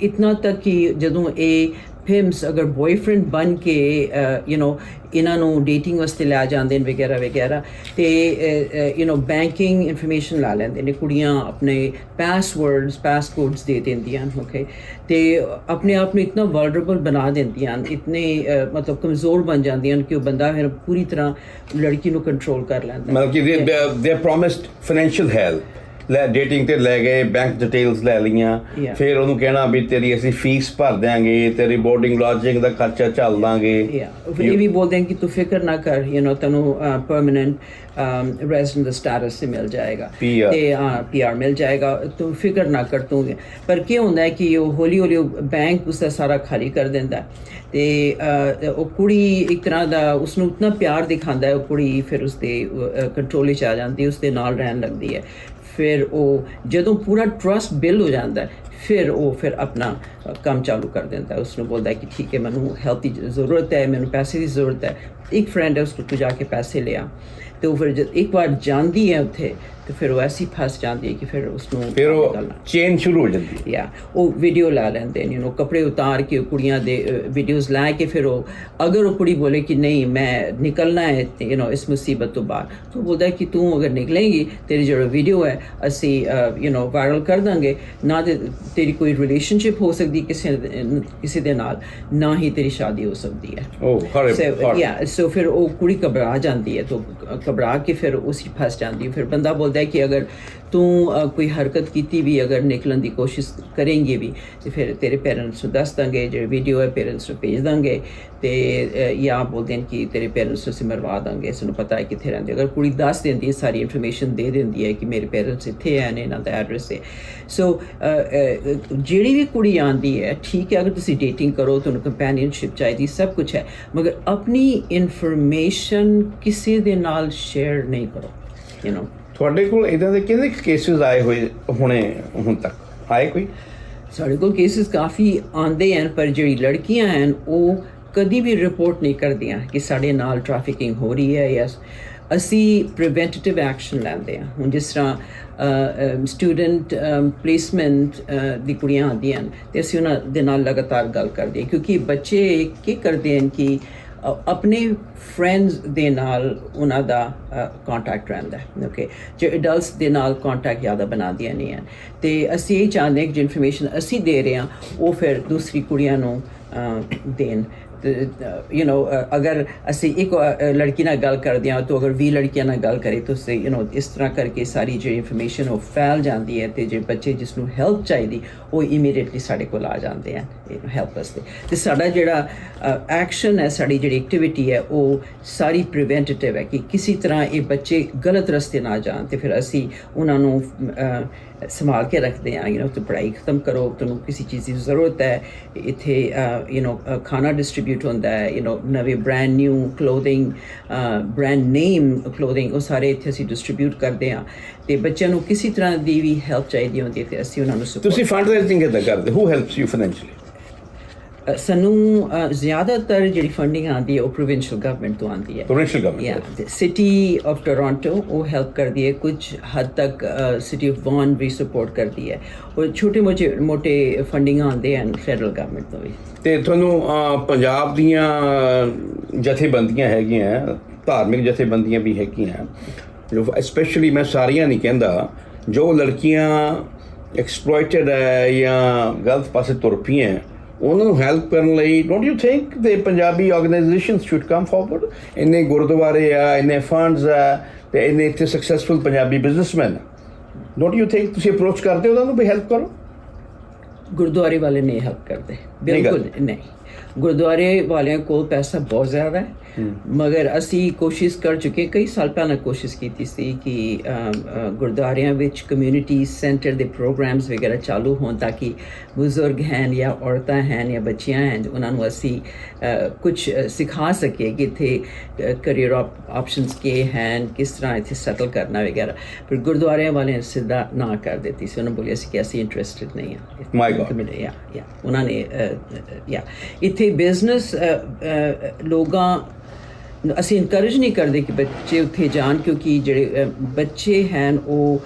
ਇਤਨਾ ਤੱਕ ਕਿ ਜਦੋਂ ਇਹ ਪਿੰਪਸ ਅਗਰ ਬॉयਫ੍ਰੈਂਡ ਬਣ ਕੇ ਯੂ نو ਇਹਨਾਂ ਨੂੰ ਡੇਟਿੰਗ ਵਾਸਤੇ ਲਿਆ ਜਾਂਦੇ ਨੇ ਵਗੈਰਾ ਵਗੈਰਾ ਤੇ ਯੂ نو ਬੈਂਕਿੰਗ ਇਨਫੋਰਮੇਸ਼ਨ ਲਾ ਲੈਂਦੇ ਨੇ ਕੁੜੀਆਂ ਆਪਣੇ ਪਾਸਵਰਡਸ ਪਾਸਕੋਡਸ ਦੇ ਦਿੰਦੀਆਂ ਹਨ ਓਕੇ ਤੇ ਆਪਣੇ ਆਪ ਨੂੰ ਇਤਨਾ ਵਲਨਰੇਬਲ ਬਣਾ ਦਿੰਦੀਆਂ ਹਨ ਇਤਨੇ ਮਤਲਬ ਕਮਜ਼ੋਰ ਬਣ ਜਾਂਦੀਆਂ ਹਨ ਕਿ ਉਹ ਬੰਦਾ ਫਿਰ ਪੂਰੀ ਤਰ੍ਹਾਂ ਲੜਕੀ ਨੂੰ ਕੰਟਰੋਲ ਕਰ ਲੈਂਦਾ ਮਤਲਬ ਕਿ they are promised financial help ਲੈ ਡੇਟਿੰਗ ਤੇ ਲੈ ਗਏ ਬੈਂਕ ਡਿਟੇਲਸ ਲੈ ਲਈਆਂ. ਫਿਰ ਉਹਨੂੰ ਕਹਿਣਾ ਵੀ ਤੇਰੀ ਅਸੀਂ ਫੀਸ ਭਰ ਦਿਆਂਗੇ ਤੇਰੀ ਬੋਰਡਿੰਗ ਲੌਜਿੰਗ ਦਾ ਖਰਚਾ ਚੱਲ ਦਾਂਗੇ। ਇਹ ਵੀ ਬੋਲਦੇ ਹਨ ਕਿ ਤੂੰ ਫਿਕਰ ਨਾ ਕਰ ਯੂ نو ਤੈਨੂੰ ਪਰਮਨੈਂਟ ਰੈਜ਼ੀਡੈਂਟ ਸਟੇਟਸ ਮਿਲ ਜਾਏਗਾ। ਤੇ ਪੀਆਰ ਮਿਲ ਜਾਏਗਾ। ਤੂੰ ਫਿਕਰ ਨਾ ਕਰ ਤੂੰ ਪਰ ਕੀ ਹੁੰਦਾ ਹੈ ਕਿ ਉਹ ਹੌਲੀ ਹੌਲੀ ਬੈਂਕ ਉਸ ਦਾ ਸਾਰਾ ਖਾਲੀ ਕਰ ਦਿੰਦਾ। ਤੇ ਉਹ ਕੁੜੀ ਇੱਕ ਤਰ੍ਹਾਂ ਦਾ ਉਸ ਨੂੰ ਇਤਨਾ ਪਿਆਰ ਦਿਖਾਉਂਦਾ ਹੈ ਉਹ ਕੁੜੀ ਫਿਰ ਉਸ ਦੇ ਕੰਟਰੋਲ ਵਿੱਚ ਆ ਜਾਂਦੀ ਹੈ ਉਸ ਦੇ ਨਾਲ ਰਹਿਣ ਲੱਗਦੀ ਹੈ। ਫਿਰ ਉਹ ਜਦੋਂ ਪੂਰਾ ਟਰਸਟ ਬਿਲਡ ਹੋ ਜਾਂਦਾ ਫਿਰ ਉਹ ਫਿਰ ਆਪਣਾ ਕੰਮ ਚਾਲੂ ਕਰ ਦਿੰਦਾ ਹੈ। ਉਸ ਨੂੰ ਬੋਲਦਾ ਕਿ ਠੀਕ ਹੈ, ਮੈਨੂੰ ਹੈਲਥ ਦੀ ਜ਼ਰੂਰਤ ਹੈ, ਮੈਨੂੰ ਪੈਸੇ ਦੀ ਜ਼ਰੂਰਤ ਹੈ ਇੱਕ ਫਰੈਂਡ ਹੈ ਉਸ ਤੋਂ ਜਾ ਕੇ ਪੈਸੇ ਲਿਆ ਤੇ ਉਹ ਫਿਰ ਜਦ ਇੱਕ ਵਾਰ ਜਾਂਦੀ ਹੈ ਉੱਥੇ ਤੇ ਫਿਰ ਉਹ ਐਸੀ ਫਸ ਜਾਂਦੀ ਹੈ ਕਿ ਫਿਰ ਉਸ ਨੂੰ ਫਿਰ ਉਹ ਨਿਕਲਣਾ ਚੇਨ ਸ਼ੁਰੂ ਹੋ ਜਾਂਦੀ ਹੈ ਯਾ ਉਹ ਵੀਡੀਓ ਲਾ ਲੈਂਦੇ ਨੇ ਯੂ نو ਕੱਪੜੇ ਉਤਾਰ ਕੇ ਕੁੜੀਆਂ ਦੇ ਵੀਡੀਓਜ਼ ਲਾ ਕੇ ਫਿਰ ਉਹ ਅਗਰ ਉਹ ਕੁੜੀ ਬੋਲੇ ਕਿ ਨਹੀਂ ਮੈਂ ਨਿਕਲਣਾ ਹੈ ਯੂ نو ਇਸ ਮੁਸੀਬਤ ਤੋਂ ਬਾਹਰ ਤਾਂ ਉਹ ਬੋਲਦਾ ਹੈ ਕਿ ਤੂੰ ਅਗਰ ਨਿਕਲੇਂਗੀ ਤੇਰੀ ਜਿਹੜਾ ਵੀਡੀਓ ਹੈ ਅਸੀਂ ਯੂ نو ਵਾਇਰਲ ਕਰ ਦਾਂਗੇ ਨਾ ਤੇ ਤੇਰੀ ਕੋਈ ਰਿਲੇਸ਼ਨਸ਼ਿਪ ਹੋ ਸਕਦੀ ਕਿਸੇ ਦੇ- ਕਿਸੇ ਦੇ ਨਾਲ ਨਾ ਹੀ ਤੇਰੀ ਸ਼ਾਦੀ ਹੋ ਸਕਦੀ ਹੈ ਉਹ ਹਰੇ ਸੋ ਯਾ ਸੋ ਫਿਰ ਉਹ ਕੁੜੀ ਘਬਰਾ ਜਾਂਦੀ ਹੈ ਤਾਂ ਘਬਰਾ ਕੇ ਫਿਰ ਉਸੇ ਫਸ ਜਾਂਦੀ ਹੈ ਫਿਰ ਬੰਦਾ ਬੋਲਦਾ ਹੈ ਕਿ ਅਗਰ ਤੂੰ ਕੋਈ ਹਰਕਤ ਕੀਤੀ ਵੀ, ਅਗਰ ਨਿਕਲਣ ਦੀ ਕੋਸ਼ਿਸ਼ ਕਰੇਂਗੇ ਵੀ, ਤੇ ਫਿਰ ਤੇਰੇ ਪੇਰੈਂਟਸ ਨੂੰ ਦੱਸ ਦਾਂਗੇ, ਜਿਹੜੀ ਵੀਡੀਓ ਹੈ ਪੇਰੈਂਟਸ ਨੂੰ ਭੇਜ ਦਾਂਗੇ, ਤੇ ਜਾਂ ਬੋਲਦੇ ਨੇ ਕਿ ਤੇਰੇ ਪੇਰੈਂਟਸ ਨੂੰ ਅਸੀਂ ਮਰਵਾ ਦਾਂਗੇ। ਸਾਨੂੰ ਪਤਾ ਹੈ ਕਿੱਥੇ ਰਹਿੰਦੇ। ਅਗਰ ਕੁੜੀ ਦੱਸ ਦਿੰਦੀ ਹੈ, ਸਾਰੀ ਇਨਫੋਰਮੇਸ਼ਨ ਦੇ ਦਿੰਦੀ ਹੈ ਕਿ ਮੇਰੇ ਪੇਰੈਂਟਸ ਇੱਥੇ ਹੈ, ਨੇ, ਇਹਨਾਂ ਦਾ ਐਡਰੈਸ ਹੈ। ਸੋ ਜਿਹੜੀ ਵੀ ਕੁੜੀ ਆਂਦੀ ਹੈ, ਠੀਕ ਹੈ, ਅਗਰ ਤੁਸੀਂ ਡੇਟਿੰਗ ਕਰੋ, ਤੁਹਾਨੂੰ ਕੰਪੈਨੀਅਨਸ਼ਿਪ ਚਾਹੀਦੀ, ਸਭ ਕੁਝ ਹੈ, ਮਗਰ ਆਪਣੀ ਇਨਫੋਰਮੇਸ਼ਨ ਕਿਸੇ ਦੇ ਨਾਲ ਸ਼ੇਅਰ ਨਹੀਂ ਕਰੋ ਯੂ نو ਤੁਹਾਡੇ ਕੋਲ ਇਦਾਂ ਦੇ ਕਿੰਨੇ ਕੇਸਿਸ ਆਏ ਹੋਏ ਹੁਣੇ ਹੁਣ ਤੱਕ? ਆਏ ਕੋਈ? ਸਾਡੇ ਕੋਲ ਕੇਸਿਸ ਕਾਫੀ ਆਉਂਦੇ ਹਨ, ਪਰ ਜਿਹੜੀ ਲੜਕੀਆਂ ਹਨ, ਉਹ ਕਦੀ ਵੀ ਰਿਪੋਰਟ ਨਹੀਂ ਕਰਦੀਆਂ ਕਿ ਸਾਡੇ ਨਾਲ ਟ੍ਰੈਫਿਕਿੰਗ ਹੋ ਰਹੀ ਹੈ ਜਾਂ ਅਸੀਂ ਪ੍ਰੀਵੈਂਟਿਵ ਐਕਸ਼ਨ ਲੈਂਦੇ ਹਾਂ। ਹੁਣ ਜਿਸ ਤਰ੍ਹਾਂ ਸਟੂਡੈਂਟ ਪਲੇਸਮੈਂਟ ਦੀ ਕੁੜੀਆਂ ਆਉਂਦੀਆਂ ਹਨ, ਤੇ ਅਸੀਂ ਉਹਨਾਂ ਦੇ ਨਾਲ ਲਗਾਤਾਰ ਗੱਲ ਕਰਦੇ ਹਾਂ, ਕਿਉਂਕਿ ਬੱਚੇ ਕੀ ਕਰਦੇ ਹਨ ਕਿ ਆਪਣੇ ਫਰੈਂਡਸ ਦੇ ਨਾਲ ਉਹਨਾਂ ਦਾ ਕੰਟੈਕਟ ਰਹਿੰਦਾ ਹੈ ਓਕੇ ਜੋ ਐਡਲਟਸ ਦੇ ਨਾਲ ਕੰਟੈਕਟ ਜ਼ਿਆਦਾ ਬਣਾਉਂਦੀਆਂ ਨਹੀਂ ਹਨ ਤੇ ਅਸੀਂ ਇਹ ਚਾਹੁੰਦੇ ਹਾਂ ਕਿ ਜੋ ਇਨਫੋਰਮੇਸ਼ਨ ਅਸੀਂ ਦੇ ਰਹੇ ਹਾਂ ਉਹ ਫਿਰ ਦੂਸਰੀ ਕੁੜੀਆਂ ਨੂੰ ਅ, ਦੇਣ ਯੂ نو ਅਗਰ ਅਸੀਂ ਇੱਕ ਅ, ਲੜਕੀ ਨਾਲ ਗੱਲ ਕਰਦੇ ਹਾਂ ਤਾਂ ਅਗਰ 20 ਲੜਕੀਆਂ ਨਾਲ ਗੱਲ ਕਰੇ ਤਾਂ ਸੇ ਯੂ نو ਇਸ ਤਰ੍ਹਾਂ ਕਰਕੇ ਸਾਰੀ ਜਿਹੜੀ ਇਨਫੋਰਮੇਸ਼ਨ ਉਹ ਫੈਲ ਜਾਂਦੀ ਹੈ ਤੇ ਜੇ ਬੱਚੇ ਜਿਸ ਨੂੰ ਹੈਲਪ ਚਾਹੀਦੀ ਉਹ ਇਮੀਡੀਏਟਲੀ ਸਾਡੇ ਕੋਲ ਆ ਜਾਂਦੇ ਹਨ ਹੈਲਪ ਵਾਸਤੇ ਤੇ ਸਾਡਾ ਜਿਹੜਾ ਐਕਸ਼ਨ ਹੈ ਸਾਡੀ ਜਿਹੜੀ ਐਕਟੀਵਿਟੀ ਹੈ ਉਹ ਸਾਰੀ ਪ੍ਰੀਵੈਂਟਿਵ ਹੈ ਕਿ ਕਿਸੇ ਤਰ੍ਹਾਂ ਇਹ ਬੱਚੇ ਗਲਤ ਰਸਤੇ ਨਾ ਜਾਣ ਤੇ ਫਿਰ ਅਸੀਂ ਉਹਨਾਂ ਨੂੰ ਅ, ਸੰਭਾਲ ਕੇ ਰੱਖਦੇ ਹਾਂ ਯੂ نو ਤੂੰ ਪੜ੍ਹਾਈ ਖਤਮ ਕਰੋ ਤੁਹਾਨੂੰ ਕਿਸੇ ਚੀਜ਼ ਦੀ ਜ਼ਰੂਰਤ ਹੈ ਇੱਥੇ ਯੂ نو ਖਾਣਾ ਡਿਸਟ੍ਰੀਬਿਊਟ ਹੁੰਦਾ ਹੈ ਯੂ نو ਨਵੇਂ brand new clothing brand name clothing ਉਹ ਸਾਰੇ ਇੱਥੇ ਅਸੀਂ ਡਿਸਟ੍ਰੀਬਿਊਟ ਕਰਦੇ ਹਾਂ ਤੇ ਬੱਚਿਆਂ ਨੂੰ ਕਿਸੇ ਤਰ੍ਹਾਂ ਦੀ ਵੀ ਹੈਲਪ ਚਾਹੀਦੀ ਹੁੰਦੀ ਹੈ ਤੇ ਅਸੀਂ ਉਹਨਾਂ ਨੂੰ support ਤੁਸੀਂ ਫੰਡ ਰੇਜ਼ਿੰਗ ਕਿੱਦਾਂ ਕਰਦੇ who helps you financially uh, ਸਾਨੂੰ ਜ਼ਿਆਦਾਤਰ ਜਿਹੜੀ ਫੰਡਿੰਗ ਆਉਂਦੀ ਹੈ ਉਹ ਪ੍ਰੋਵਿੰਸ਼ੀਅਲ ਗਵਰਨਮੈਂਟ ਤੋਂ ਆਉਂਦੀ ਹੈ। Provincial government city of Toronto ਉਹ ਹੈਲਪ ਕਰਦੀ ਹੈ ਕੁਝ ਹੱਦ ਤੱਕ ਸਿਟੀ ਆਫ ਵਾਨ ਵੀ ਸਪੋਰਟ ਕਰਦੀ ਹੈ। ਉਹ ਛੋਟੇ ਮੋਟੇ ਮੋਟੇ ਫੰਡਿੰਗ ਆਉਂਦੇ ਹਨ ਫੈਡਰਲ ਗਵਰਨਮੈਂਟ ਤੋਂ ਵੀ। ਤੇ ਤੁਹਾਨੂੰ ਪੰਜਾਬ ਦੀਆਂ ਜਥੇਬੰਦੀਆਂ ਹੈਗੀਆਂ ਧਾਰਮਿਕ ਜਥੇਬੰਦੀਆਂ ਵੀ ਹੈਗੀਆਂ ਜੋ ਸਪੈਸ਼ਲੀ ਮੈਂ ਸਾਰੀਆਂ ਨਹੀਂ ਕਹਿੰਦਾ ਜੋ ਲੜਕੀਆਂ ਐਕਸਪਲੋਇਟਡ ਹੈ ਜਾਂ ਗਲਤ ਪਾਸੇ ਤੁਰ ਪਈਆਂ ਉਹਨਾਂ ਨੂੰ ਹੈਲਪ ਕਰਨ ਲਈ don't you think they Punjabi organisations should come forward ਇੰਨੇ ਗੁਰਦੁਆਰੇ ਆ ਇੰਨੇ ਫੰਡਸ ਆ ਤੇ ਇੰਨੇ ਇੱਥੇ successful Punjabi businessman don't you think ਤੁਸੀਂ ਅਪਰੋਚ ਕਰਦੇ ਹੋ ਉਹਨਾਂ ਨੂੰ ਵੀ ਹੈਲਪ ਕਰੋ? ਗੁਰਦੁਆਰੇ ਵਾਲੇ ਨਹੀਂ ਹੈਲਪ ਕਰਦੇ। ਬਿਲਕੁਲ। ਨਹੀਂ। ਗੁਰਦੁਆਰੇ ਵਾਲਿਆਂ ਕੋਲ ਪੈਸਾ ਬਹੁਤ ਜ਼ਿਆਦਾ ਹੈ। ਮਗਰ ਅਸੀਂ ਕੋਸ਼ਿਸ਼ ਕਰ ਚੁੱਕੇ ਕਈ ਸਾਲ ਪਹਿਲਾਂ ਕੋਸ਼ਿਸ਼ ਕੀਤੀ ਸੀ ਕਿ ਗੁਰਦੁਆਰਿਆਂ ਵਿੱਚ ਕਮਿਊਨਿਟੀ ਸੈਂਟਰ ਦੇ ਪ੍ਰੋਗਰਾਮਸ ਵਗੈਰਾ ਚਾਲੂ ਹੋਣ ਤਾਂ ਕਿ ਬਜ਼ੁਰਗ ਹਨ ਜਾਂ ਔਰਤਾਂ ਹਨ ਜਾਂ ਬੱਚੀਆਂ ਹਨ ਉਹਨਾਂ ਨੂੰ ਅਸੀਂ ਕੁਝ ਸਿਖਾ ਸਕੀਏ ਕਿ ਇੱਥੇ ਕੈਰੀਅਰ ਆਪਸ਼ਨਸ ਕੀ ਹਨ ਕਿਸ ਤਰ੍ਹਾਂ ਇੱਥੇ ਸੈਟਲ ਕਰਨਾ ਵਗੈਰਾ। ਪਰ ਗੁਰਦੁਆਰਿਆਂ ਵਾਲਿਆਂ ਸਿੱਧਾ ਨਾ ਕਰ ਦਿੱਤੀ ਸੀ। ਉਹਨਾਂ ਬੋਲਿਆ ਸੀ ਕਿ ਅਸੀਂ ਇੰਟਰਸਟਿਡ ਨਹੀਂ ਹਾਂ। God. ਕਮਿਊਨਿਟੀ ਯਾ ਯਾ ਉਹਨਾਂ ਨੇ ਯਾ ਇੱਥੇ ਬਿਜ਼ਨਸ ਲੋਕਾਂ ਅਸੀਂ ਇਨਕਰੇਜ ਨਹੀਂ ਕਰਦੇ ਕਿ ਬੱਚੇ ਉੱਥੇ ਜਾਣ ਕਿਉਂਕਿ ਜਿਹੜੇ ਬੱਚੇ ਹਨ ਉਹ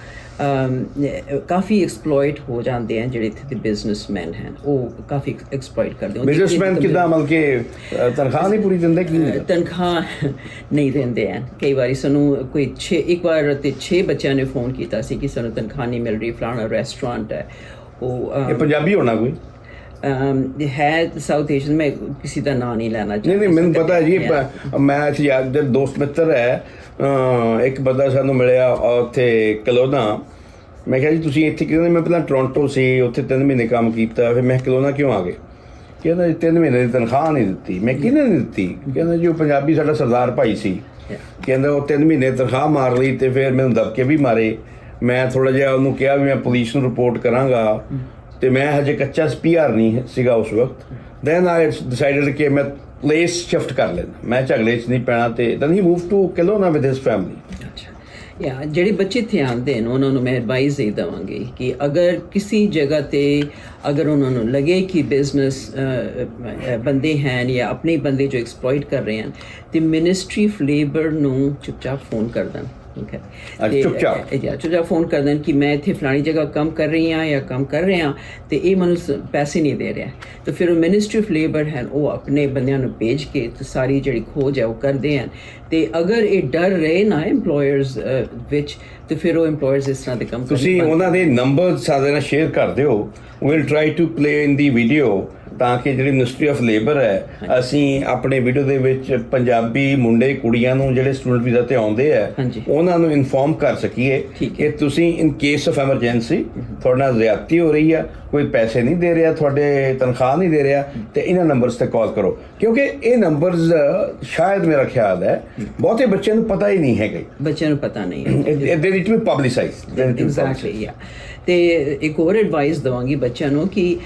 ਕਾਫੀ ਐਕਸਪਲੋਇਟ ਹੋ ਜਾਂਦੇ ਹਨ ਜਿਹੜੇ ਇੱਥੇ ਦੇ ਬਿਜ਼ਨਸਮੈਨ ਹਨ। ਉਹ ਕਾਫੀ ਐਕਸਪਲੋਇਟ ਕਰਦੇ ਹਨ। ਬਿਜ਼ਨਸਮੈਨ ਕਿਦਾਂ ਮਤਲਬ ਕਿ ਤਨਖਾਹ ਨਹੀਂ ਪੂਰੀ ਦਿੰਦੇ ਕੀ ਤਨਖਾਹ ਨਹੀਂ ਦਿੰਦੇ ਹਨ। ਕਈ ਵਾਰੀ ਸਾਨੂੰ ਕੋਈ 6 ਇੱਕ ਵਾਰ ਤੇ 6 ਬੱਚਿਆਂ ਨੇ ਫੋਨ ਕੀਤਾ ਸੀ ਕਿ ਸਾਨੂੰ ਤਨਖਾਹ ਨਹੀਂ ਮਿਲ ਰਹੀ ਫਲਾਣਾ ਰੈਸਟੋਰੈਂਟ ਹੈ। ਉਹ ਇਹ ਪੰਜਾਬੀ ਹੋਣਾ ਕੋਈ? ਹੈ ਸਾਊਥ ਏਸ਼ੀਅਨ ਮੈਂ ਕਿਸੇ ਦਾ ਨਾਂ ਨਹੀਂ ਲੈਣਾ ਨਹੀਂ ਨਹੀਂ ਮੈਨੂੰ ਪਤਾ ਜੀ ਮੈਂ ਇੱਥੇ ਯਾਰ ਦੇ ਦੋਸਤ ਮਿੱਤਰ ਹੈ ਇੱਕ ਬੰਦਾ ਸਾਨੂੰ ਮਿਲਿਆ ਉੱਥੇ ਕਲੋਨਾ। ਮੈਂ ਕਿਹਾ ਜੀ ਤੁਸੀਂ ਇੱਥੇ ਕਿਹਦੇ ਮੈਂ ਪਹਿਲਾਂ ਟੋਰਾਂਟੋ ਸੀ ਉੱਥੇ 3 ਮਹੀਨੇ ਕੰਮ ਕੀਤਾ ਫਿਰ ਮੈਂ ਕਲੋਨਾ ਕਿਉਂ ਆ ਗਏ? ਕਹਿੰਦਾ ਜੀ 3 ਮਹੀਨੇ ਦੀ ਤਨਖਾਹ ਨਹੀਂ ਦਿੱਤੀ। ਮੈਂ ਕਿਹਨੇ ਨਹੀਂ ਦਿੱਤੀ? ਕਹਿੰਦਾ ਜੀ ਉਹ ਪੰਜਾਬੀ ਸਾਡਾ ਸਰਦਾਰ ਭਾਈ ਸੀ। ਕਹਿੰਦਾ ਉਹ 3 ਮਹੀਨੇ ਤਨਖਾਹ ਮਾਰ ਲਈ ਤੇ ਫਿਰ ਮੈਨੂੰ ਦਬਕੇ ਵੀ ਮਾਰੇ। ਮੈਂ ਥੋੜਾ ਜਿਹਾ ਉਹਨੂੰ ਕਿਹਾ ਵੀ ਮੈਂ ਪੁਲਿਸ ਨੂੰ ਰਿਪੋਰਟ ਕਰਾਂਗਾ। ਤੇ ਮੈਂ ਹਜੇ ਕੱਚਾ ਪੀਆਰ ਨਹੀਂ ਸੀਗਾ ਉਸ ਵਕਤ। ਦੈਨ ਆਈ ਡਿਸਾਈਡਡ ਕਿ ਮੈਂ ਪਲੇਸ ਸ਼ਿਫਟ ਕਰ ਲੈਣਾ ਮੈਂ ਝਗੜੇ 'ਚ ਨਹੀਂ ਪੈਣਾ ਤੇ then he move to Kelowna with his family ਯਾ, ਜਿਹੜੇ ਬੱਚੇ ਇੱਥੇ ਆਉਂਦੇ ਨੇ, ਉਹਨਾਂ ਨੂੰ ਮੈਂ ਐਡਵਾਈਸ ਦੇ ਦਵਾਂਗੀ ਕਿ ਅਗਰ ਕਿਸੇ ਜਗ੍ਹਾ ਤੇ ਅਗਰ ਉਹਨਾਂ ਨੂੰ ਲੱਗੇ ਕਿ ਬਿਜ਼ਨਸ ਬੰਦੇ ਹਨ ਜਾਂ ਆਪਣੇ ਬੰਦੇ ਜੋ ਐਕਸਪਲੋਇਟ ਕਰ ਰਹੇ ਹਨ, ਤੇ ਮਿਨਿਸਟਰੀ ਆਫ ਲੇਬਰ ਨੂੰ ਚੁੱਪਚਾਪ ਫੋਨ ਕਰ ਦੇਣ। ਠੀਕ ਹੈ। ਤੇ, ਚੁੱਪਚਾਪ? ਅ, ਜਾਂ ਚੁੱਪਚਾਪ ਫੋਨ ਕਰ ਦੇਣ ਕਿ ਮੈਂ ਇੱਥੇ ਫਲਾਣੀ ਜਗ੍ਹਾ ਕੰਮ ਕਰ ਰਹੀ ਹਾਂ ਜਾਂ ਕੰਮ ਕਰ ਰਿਹਾ ਤੇ ਇਹ ਮੈਨੂੰ ਪੈਸੇ ਨਹੀਂ ਦੇ ਰਿਹਾ। ਤਾਂ ਫਿਰ ਉਹ ਮਿਨਿਸਟਰੀ ਆਫ ਲੇਬਰ ਹੈ ਉਹ ਆਪਣੇ ਬੰਦਿਆਂ ਨੂੰ ਭੇਜ ਕੇ ਤੇ ਸਾਰੀ ਜਿਹੜੀ ਖੋਜ ਹੈ ਉਹ ਕਰਦੇ ਹਨ। ਤੇ ਅਗਰ ਇਹ ਡਰ ਰਹੇ ਨਾ EMPLOYERS ਵਿੱਚ ਤੇ ਫਿਰ ਉਹ EMPLOYERS ਇਸ ਤਰ੍ਹਾਂ ਦੇ ਕੰਮ ਤੁਸੀਂ ਉਹਨਾਂ ਦੇ ਨੰਬਰ ਸਾਡੇ ਨਾਲ ਸ਼ੇਅਰ ਕਰ ਦਿਓ। Will try to play in the video ਤਾਂ ਕਿ ਜਿਹੜੀ ਮਿਨਿਸਟਰੀ ਆਫ ਲੇਬਰ ਹੈ ਅਸੀਂ ਆਪਣੇ ਵੀਡੀਓ ਦੇ ਵਿੱਚ ਪੰਜਾਬੀ ਮੁੰਡੇ ਕੁੜੀਆਂ ਨੂੰ ਜਿਹੜੇ ਸਟੂਡੈਂਟ ਵੀਜ਼ਾ ਤੇ ਆਉਂਦੇ ਆ। ਉਹਨਾਂ ਨੂੰ ਇਨਫੋਰਮ ਕਰ ਸਕੀਏ ਕਿ ਤੁਸੀਂ ਇਨ ਕੇਸ ਆਫ ਐਮਰਜੈਂਸੀ ਤੁਹਾਡੇ ਜ਼ਿਆਦਤੀ ਹੋ ਰਹੀ ਆ ਕੋਈ ਪੈਸੇ ਨਹੀਂ ਦੇ ਰਿਹਾ ਤੁਹਾਡੇ ਤਨਖਾਹ ਨਹੀਂ ਦੇ ਰਿਹਾ ਤੇ ਇਹਨਾਂ ਨੰਬਰਸ ਤੇ ਕਾਲ ਕਰੋ। ਕਿਉਂਕਿ ਇਹ ਨੰਬਰਸ ਸ਼ਾਇਦ ਮੇਰਾ ਖਿਆਲ ਹੈ ਬਹੁਤੇ ਬੱਚਿਆਂ ਨੂੰ ਪਤਾ ਹੀ ਨਹੀਂ ਹੈਗੇ। ਬੱਚਿਆਂ ਨੂੰ ਪਤਾ ਨਹੀਂ ਹੈ। They need to be publicised exactly ਯਾ ਤੇ ਇੱਕ ਹੋਰ ਐਡਵਾਈਸ ਦਵਾਂਗੀ ਬੱਚਿਆਂ ਨੂੰ ਕਿ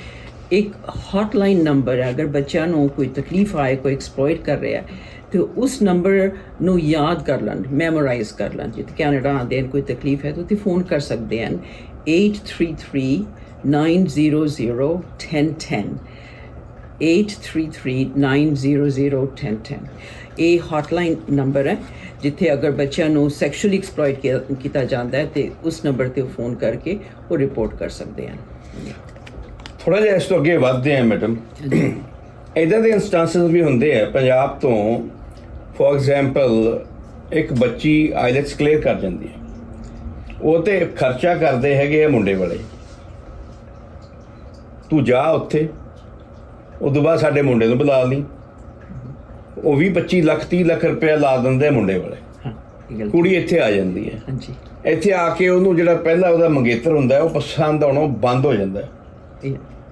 ਇੱਕ ਹੌਟਲਾਈਨ ਨੰਬਰ ਹੈ। ਅਗਰ ਬੱਚਿਆਂ ਨੂੰ ਕੋਈ ਤਕਲੀਫ ਆਏ, ਕੋਈ ਐਕਸਪਲੋਇਟ ਕਰ ਰਿਹਾ ਹੈ, ਤੇ ਉਸ ਨੰਬਰ ਨੂੰ ਯਾਦ ਕਰ ਲੈਣ ਮੈਮੋਰਾਈਜ਼ ਕਰ ਲੈਣ। ਜੇ ਕੈਨੇਡਾ ਆਉਂਦੇ ਹਨ, ਕੋਈ ਤਕਲੀਫ ਹੈ ਤਾਂ ਤੁਸੀਂ ਫੋਨ ਕਰ ਸਕਦੇ ਹਨ। 833 900 1010 8339001010 ਇਹ ਹੌਟਲਾਈਨ ਨੰਬਰ ਹੈ, ਜਿੱਥੇ ਅਗਰ ਬੱਚਿਆਂ ਨੂੰ ਸੈਕਸ਼ੂਅਲੀ ਐਕਸਪਲੋਇਟ ਕੀਤਾ ਜਾਂਦਾ ਹੈ, ਤੇ ਉਸ ਨੰਬਰ ਤੇ ਉਹ ਫੋਨ ਕਰਕੇ ਉਹ ਰਿਪੋਰਟ ਕਰ ਸਕਦੇ ਹਨ। ਥੋੜਾ ਜਿਹਾ ਇਸ ਤੋਂ ਅੱਗੇ ਵੱਧਦੇ ਹਾਂ ਮੈਡਮ। ਇਦਾਂ ਦੇ ਇਨਸਟੈਂਸਸ ਵੀ ਹੁੰਦੇ ਆ ਪੰਜਾਬ ਤੋਂ ਫੋਰ ਐਗਜ਼ਾਮਪਲ ਇੱਕ ਬੱਚੀ ਆਈਲੈਟਸ ਕਲੀਅਰ ਕਰ ਜਾਂਦੀ ਹੈ। ਉਹ ਤੇ ਖਰਚਾ ਕਰਦੇ ਹੈਗੇ ਆ ਮੁੰਡੇ ਵਾਲੇ। ਤੂੰ ਜਾ ਉੱਥੇ ਉਦੋਂ ਬਾਅਦ ਸਾਡੇ ਮੁੰਡੇ ਨੂੰ ਬੁਲਾ ਲਈ। ਉਹ ਵੀ 25 ਲੱਖ 30 ਲੱਖ ਰੁਪਏ ਲਾ ਦਿੰਦੇ ਮੁੰਡੇ ਵਾਲੇ। ਕੁੜੀ ਇੱਥੇ ਆ ਜਾਂਦੀ ਹੈ। ਹਾਂਜੀ। ਇੱਥੇ ਆ ਕੇ ਉਹਨੂੰ ਜਿਹੜਾ ਪਹਿਲਾਂ ਉਹਦਾ ਮੰਗੇਤਰ ਹੁੰਦਾ ਉਹ ਪਸੰਦ ਆਉਣੋਂ ਬੰਦ ਹੋ ਜਾਂਦਾ ਹੈ।